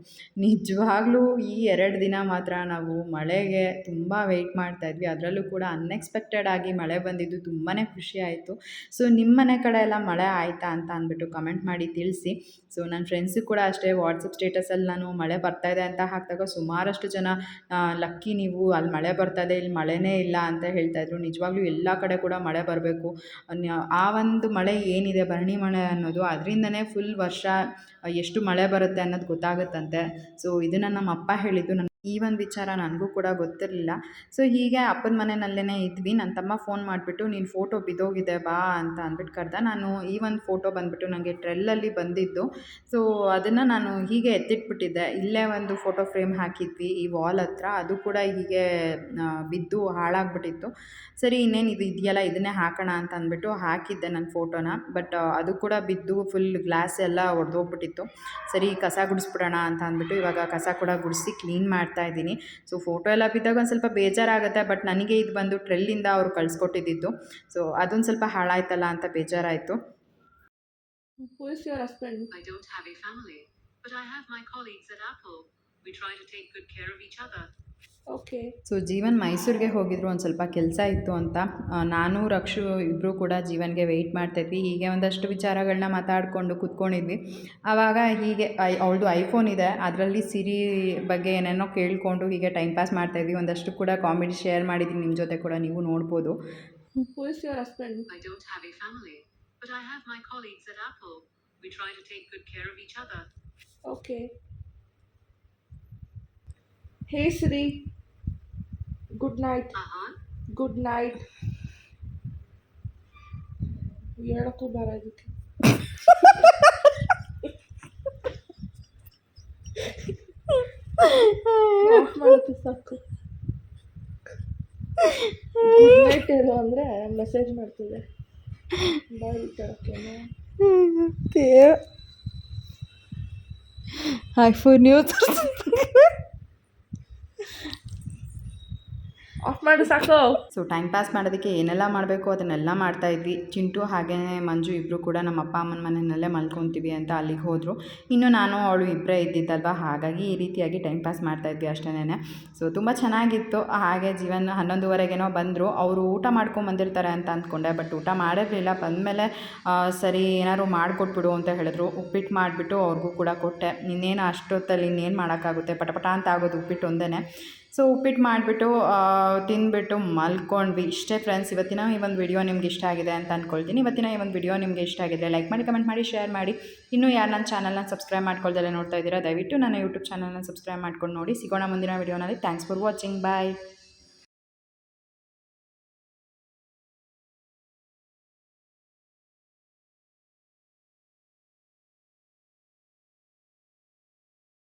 ನಿಜವಾಗ್ಲೂ ಈ ಎರಡು ದಿನ ಮಾತ್ರ ನಾವು ಮಳೆಗೆ ತುಂಬ ವೆಯ್ಟ್ ಮಾಡ್ತಾಯಿದ್ವಿ ಅದರಲ್ಲೂ ಕೂಡ ಅನ್ಎಕ್ಸ್ಪೆಕ್ಟೆಡ್ ಆಗಿ ಮಳೆ ಬಂದಿದ್ದು ತುಂಬಾ ಖುಷಿ ಆಯಿತು. ಸೊ ನಿಮ್ಮ ಮನೆ ಕಡೆ ಎಲ್ಲ ಮಳೆ ಆಯಿತಾ ಅಂತ ಅಂದ್ಬಿಟ್ಟು ಕಮೆಂಟ್ ಮಾಡಿ ತಿಳಿಸಿ. ಸೊ ನನ್ನ ಫ್ರೆಂಡ್ಸಿಗೆ ಕೂಡ ಅಷ್ಟೇ ವಾಟ್ಸಪ್ ಸ್ಟೇಟಸಲ್ಲಿ ನಾನು ಮಳೆ ಬರ್ತಾ ಇದೆ ಅಂತ ಹಾಕಿದಾಗ ಸುಮಾರಷ್ಟು ಜನ ಲಕ್ಕಿ ನೀವು ಅಲ್ಲಿ ಮಳೆ ಬರ್ತಾ ಇದೆ, ಇಲ್ಲಿ ಮಳೆನೇ ಇಲ್ಲ ಅಂತ ಹೇಳ್ತಾಯಿದ್ರು ನಿಜವಾಗ್ಲೂ ಎಲ್ಲ ಕಡೆ ಕೂಡ ಮಳೆ ಬರಬೇಕು. ಆ ಒಂದು ಮಳೆ ಏನಿದೆ, ಭರಣಿ ಮಳೆ ಅನ್ನೋದು, ಅದರಿಂದನೇ ಫುಲ್ ವರ್ಷ, ಎಷ್ಟು ಮಳೆ ಬರುತ್ತೆ ಅನ್ನೋದು ಗೊತ್ತಾಗುತ್ತಂತೆ. ಸೊ ಇದನ್ನು ನಮ್ಮ ಅಪ್ಪ ಹೇಳಿದ್ದು ನನ್ನ ಈ ಒಂದು ವಿಚಾರ ನನಗೂ ಕೂಡ ಗೊತ್ತಿರಲಿಲ್ಲ. ಸೊ ಹೀಗೆ ಅಪ್ಪನ ಮನೆಯಲ್ಲೇ ಇದ್ವಿ. ನನ್ನ ತಮ್ಮ ಫೋನ್ ಮಾಡಿಬಿಟ್ಟು, ನೀನು ಫೋಟೋ ಬಿದ್ದೋಗಿದೆ, ಬಾ ಅಂತ ಅಂದ್ಬಿಟ್ಟು ಕರೆದ. ನಾನು ಈ ಒಂದು ಫೋಟೋ ಬಂದುಬಿಟ್ಟು ನನಗೆ ಟ್ರೆಲ್ಲಲ್ಲಿ ಬಂದಿದ್ದು. ಸೊ ಅದನ್ನು ನಾನು ಹೀಗೆ ಎತ್ತಿಟ್ಬಿಟ್ಟಿದ್ದೆ. ಇಲ್ಲೇ ಒಂದು ಫೋಟೋ ಫ್ರೇಮ್ ಹಾಕಿದ್ವಿ ಈ ವಾಲ್ ಹತ್ರ. ಅದು ಕೂಡ ಹೀಗೆ ಬಿದ್ದು ಹಾಳಾಗ್ಬಿಟ್ಟಿತ್ತು. ಸರಿ, ಇನ್ನೇನು ಇದು ಇದೆಯಲ್ಲ, ಇದನ್ನೇ ಹಾಕೋಣ ಅಂತ ಅಂದ್ಬಿಟ್ಟು ಹಾಕಿದ್ದೆ ನನ್ನ ಫೋಟೋನ ಬಟ್ ಅದು ಕೂಡ ಬಿದ್ದು ಫುಲ್ ಗ್ಲಾಸ್ ಎಲ್ಲ ಒಡೆದೋಗ್ಬಿಟ್ಟಿತ್ತು. ಸರಿ, ಕಸ ಗುಡಿಸ್ಬಿಡೋಣ ಅಂತ ಅಂದ್ಬಿಟ್ಟು ಇವಾಗ ಕಸ ಕೂಡ ಗುಡಿಸಿ ಕ್ಲೀನ್ ಸೊ ಫೋಟೋ ಎಲ್ಲ ಬಿದ್ದಾಗ ಒಂದು ಸ್ವಲ್ಪ ಬೇಜಾರಾಗುತ್ತೆ ಬಟ್ ನನಗೆ ಇದು ಬಂದು ಟ್ರೆಲ್ಲಿಂದ ಅವರು ಕಳ್ಸ್ಕೊಟ್ಟಿದ್ದಿದ್ದು ಸೊ ಅದೊಂದು ಸ್ವಲ್ಪ ಹಾಳಾಯ್ತಲ್ಲ ಅಂತ ಬೇಜಾರಾಯಿತು. Police your his friend I don't have a family but I have my care Okay. So Jeevan ಮೈಸೂರಿಗೆ ಹೋಗಿದ್ರು ಒಂದು ಸ್ವಲ್ಪ ಕೆಲಸ ಇತ್ತು ಅಂತ. ನಾನು ರಕ್ಷು ಇಬ್ಬರು ಕೂಡ ಜೀವನ್ಗೆ ವೆಯ್ಟ್ ಮಾಡ್ತಾಯಿದ್ವಿ ಹೀಗೆ ಒಂದಷ್ಟು ವಿಚಾರಗಳನ್ನ ಮಾತಾಡಿಕೊಂಡು ಕೂತ್ಕೊಂಡಿದ್ವಿ. ಆವಾಗ ಹೀಗೆ ಐ ಅವಳದು ಐಫೋನ್ ಇದೆ. ಅದರಲ್ಲಿ ಸಿರಿ ಬಗ್ಗೆ ಏನೇನೋ ಕೇಳಿಕೊಂಡು ಹೀಗೆ ಟೈಮ್ ಪಾಸ್ ಮಾಡ್ತಾಯಿದ್ವಿ ಒಂದಷ್ಟು ಕೂಡ ಕಾಮಿಡಿ ಶೇರ್ ಮಾಡಿದ್ದೀನಿ ನಿಮ್ಮ ಜೊತೆ ಕೂಡ ನೀವು ನೋಡ್ಬೋದು. Okay hey other. Okay. Night good night. ಹೇಳಕ್ಕೂ ಬರೋದಕ್ಕೆ ಸಾಕು ಗುಡ್ ನೈಟ್ ಹೇಳು ಅಂದರೆ ಮೆಸೇಜ್ ಮಾಡ್ತಿದ್ದೆ ಬಾಯ್ ಬಿಟ್ಟೋಕ್ಕೇನೋ ಐಫೋನ್ ನ್ಯೂಸ್ ಆಫ್ ಮಾಡು, ಸಾಕು. ಸೊ ಟೈಮ್ ಪಾಸ್ ಮಾಡೋದಕ್ಕೆ ಏನೆಲ್ಲ ಮಾಡಬೇಕು? ಅದನ್ನೆಲ್ಲ ಮಾಡ್ತಾ ಇದ್ವಿ. ಚಿಂಟು ಹಾಗೇ ಮಂಜು ಇಬ್ಬರು ಕೂಡ ನಮ್ಮ ಅಪ್ಪ, ಅಮ್ಮನ ಮನೆಯಲ್ಲೇ ಮಲ್ಕೊತೀವಿ ಅಂತ ಅಲ್ಲಿಗೆ ಹೋದರು. ಇನ್ನು ನಾನು, ಅವಳು ಇಬ್ಬರೇ ಇದ್ದಿದ್ದಲ್ವ? ಹಾಗಾಗಿ ಈ ರೀತಿಯಾಗಿ ಟೈಮ್ ಪಾಸ್ ಮಾಡ್ತಾ ಇದ್ವಿ ಅಷ್ಟೇ ಸೊ ತುಂಬ ಚೆನ್ನಾಗಿತ್ತು. ಹಾಗೆ ಜೀವನ ಹನ್ನೊಂದುವರೆಗೇನೋ ಬಂದರು. ಅವರು ಊಟ ಮಾಡ್ಕೊಂಡು ಬಂದಿರ್ತಾರೆ ಅಂತ ಅಂದ್ಕೊಂಡೆ. ಬಟ್ ಊಟ ಮಾಡಿರಲಿಲ್ಲ. ಬಂದಮೇಲೆ ಸರಿ, ಏನಾದ್ರು ಮಾಡಿಕೊಟ್ಬಿಡು ಅಂತ ಹೇಳಿದ್ರು. ಉಪ್ಪಿಟ್ಟು ಮಾಡಿಬಿಟ್ಟು ಅವ್ರಿಗೂ ಕೂಡ ಕೊಟ್ಟೆ. ಇನ್ನೇನು ಅಷ್ಟೊತ್ತಲ್ಲಿ ಇನ್ನೇನು ಮಾಡೋಕ್ಕಾಗುತ್ತೆ? ಪಟಪಟ ಅಂತ ಆಗೋದು ಉಪ್ಪಿಟ್ಟು ಒಂದೇ ಸೊ ಉಪ್ಪಿಟ್ಟು ಮಾಡಿಬಿಟ್ಟು ತಿಂದ್ಬಿಟ್ಟು ಮಲ್ಕೊಂಡ್ವಿ. ಇಷ್ಟೇ ಫ್ರೆಂಡ್ಸ್ ಇವತ್ತಿನ ಈ ಒಂದು ವಿಡಿಯೋ ನಿಮ್ಗೆ ಇಷ್ಟ ಆಗಿದೆ ಅಂತ ಅಂದ್ಕೊಳ್ತೀನಿ ಇವತ್ತಿನ ಈ ಒಂದು ವಿಡಿಯೋ ನಿಮಗೆ ಇಷ್ಟ ಆಗಿದೆ ಲೈಕ್ ಮಾಡಿ ಕಮೆಂಟ್ ಮಾಡಿ ಶೇರ್ ಮಾಡಿ. ಇನ್ನೂ ಯಾರು ನನ್ನ ಚಾನಲ್ನ ಸಬ್ಸ್ಕ್ರೈಬ್ ಮಾಡ್ಕೊಳ್ದಲ್ಲೇ ನೋಡ್ತಾ ಇದ್ದೀರಾ, ದಯವಿಟ್ಟು ನನ್ನ ಯೂಟ್ಯೂಬ್ ಚಾನಲ್ನ ಸಬ್ಸ್ಕ್ರೈಬ್ ಮಾಡ್ಕೊಂಡು ನೋಡಿ. ಸಿಗೋಣ ಮುಂದಿನ ವಿಡಿಯೋನಲ್ಲಿ ಥ್ಯಾಂಕ್ಸ್ ಫಾರ್ ವಾಚಿಂಗ್ ಬಾಯ್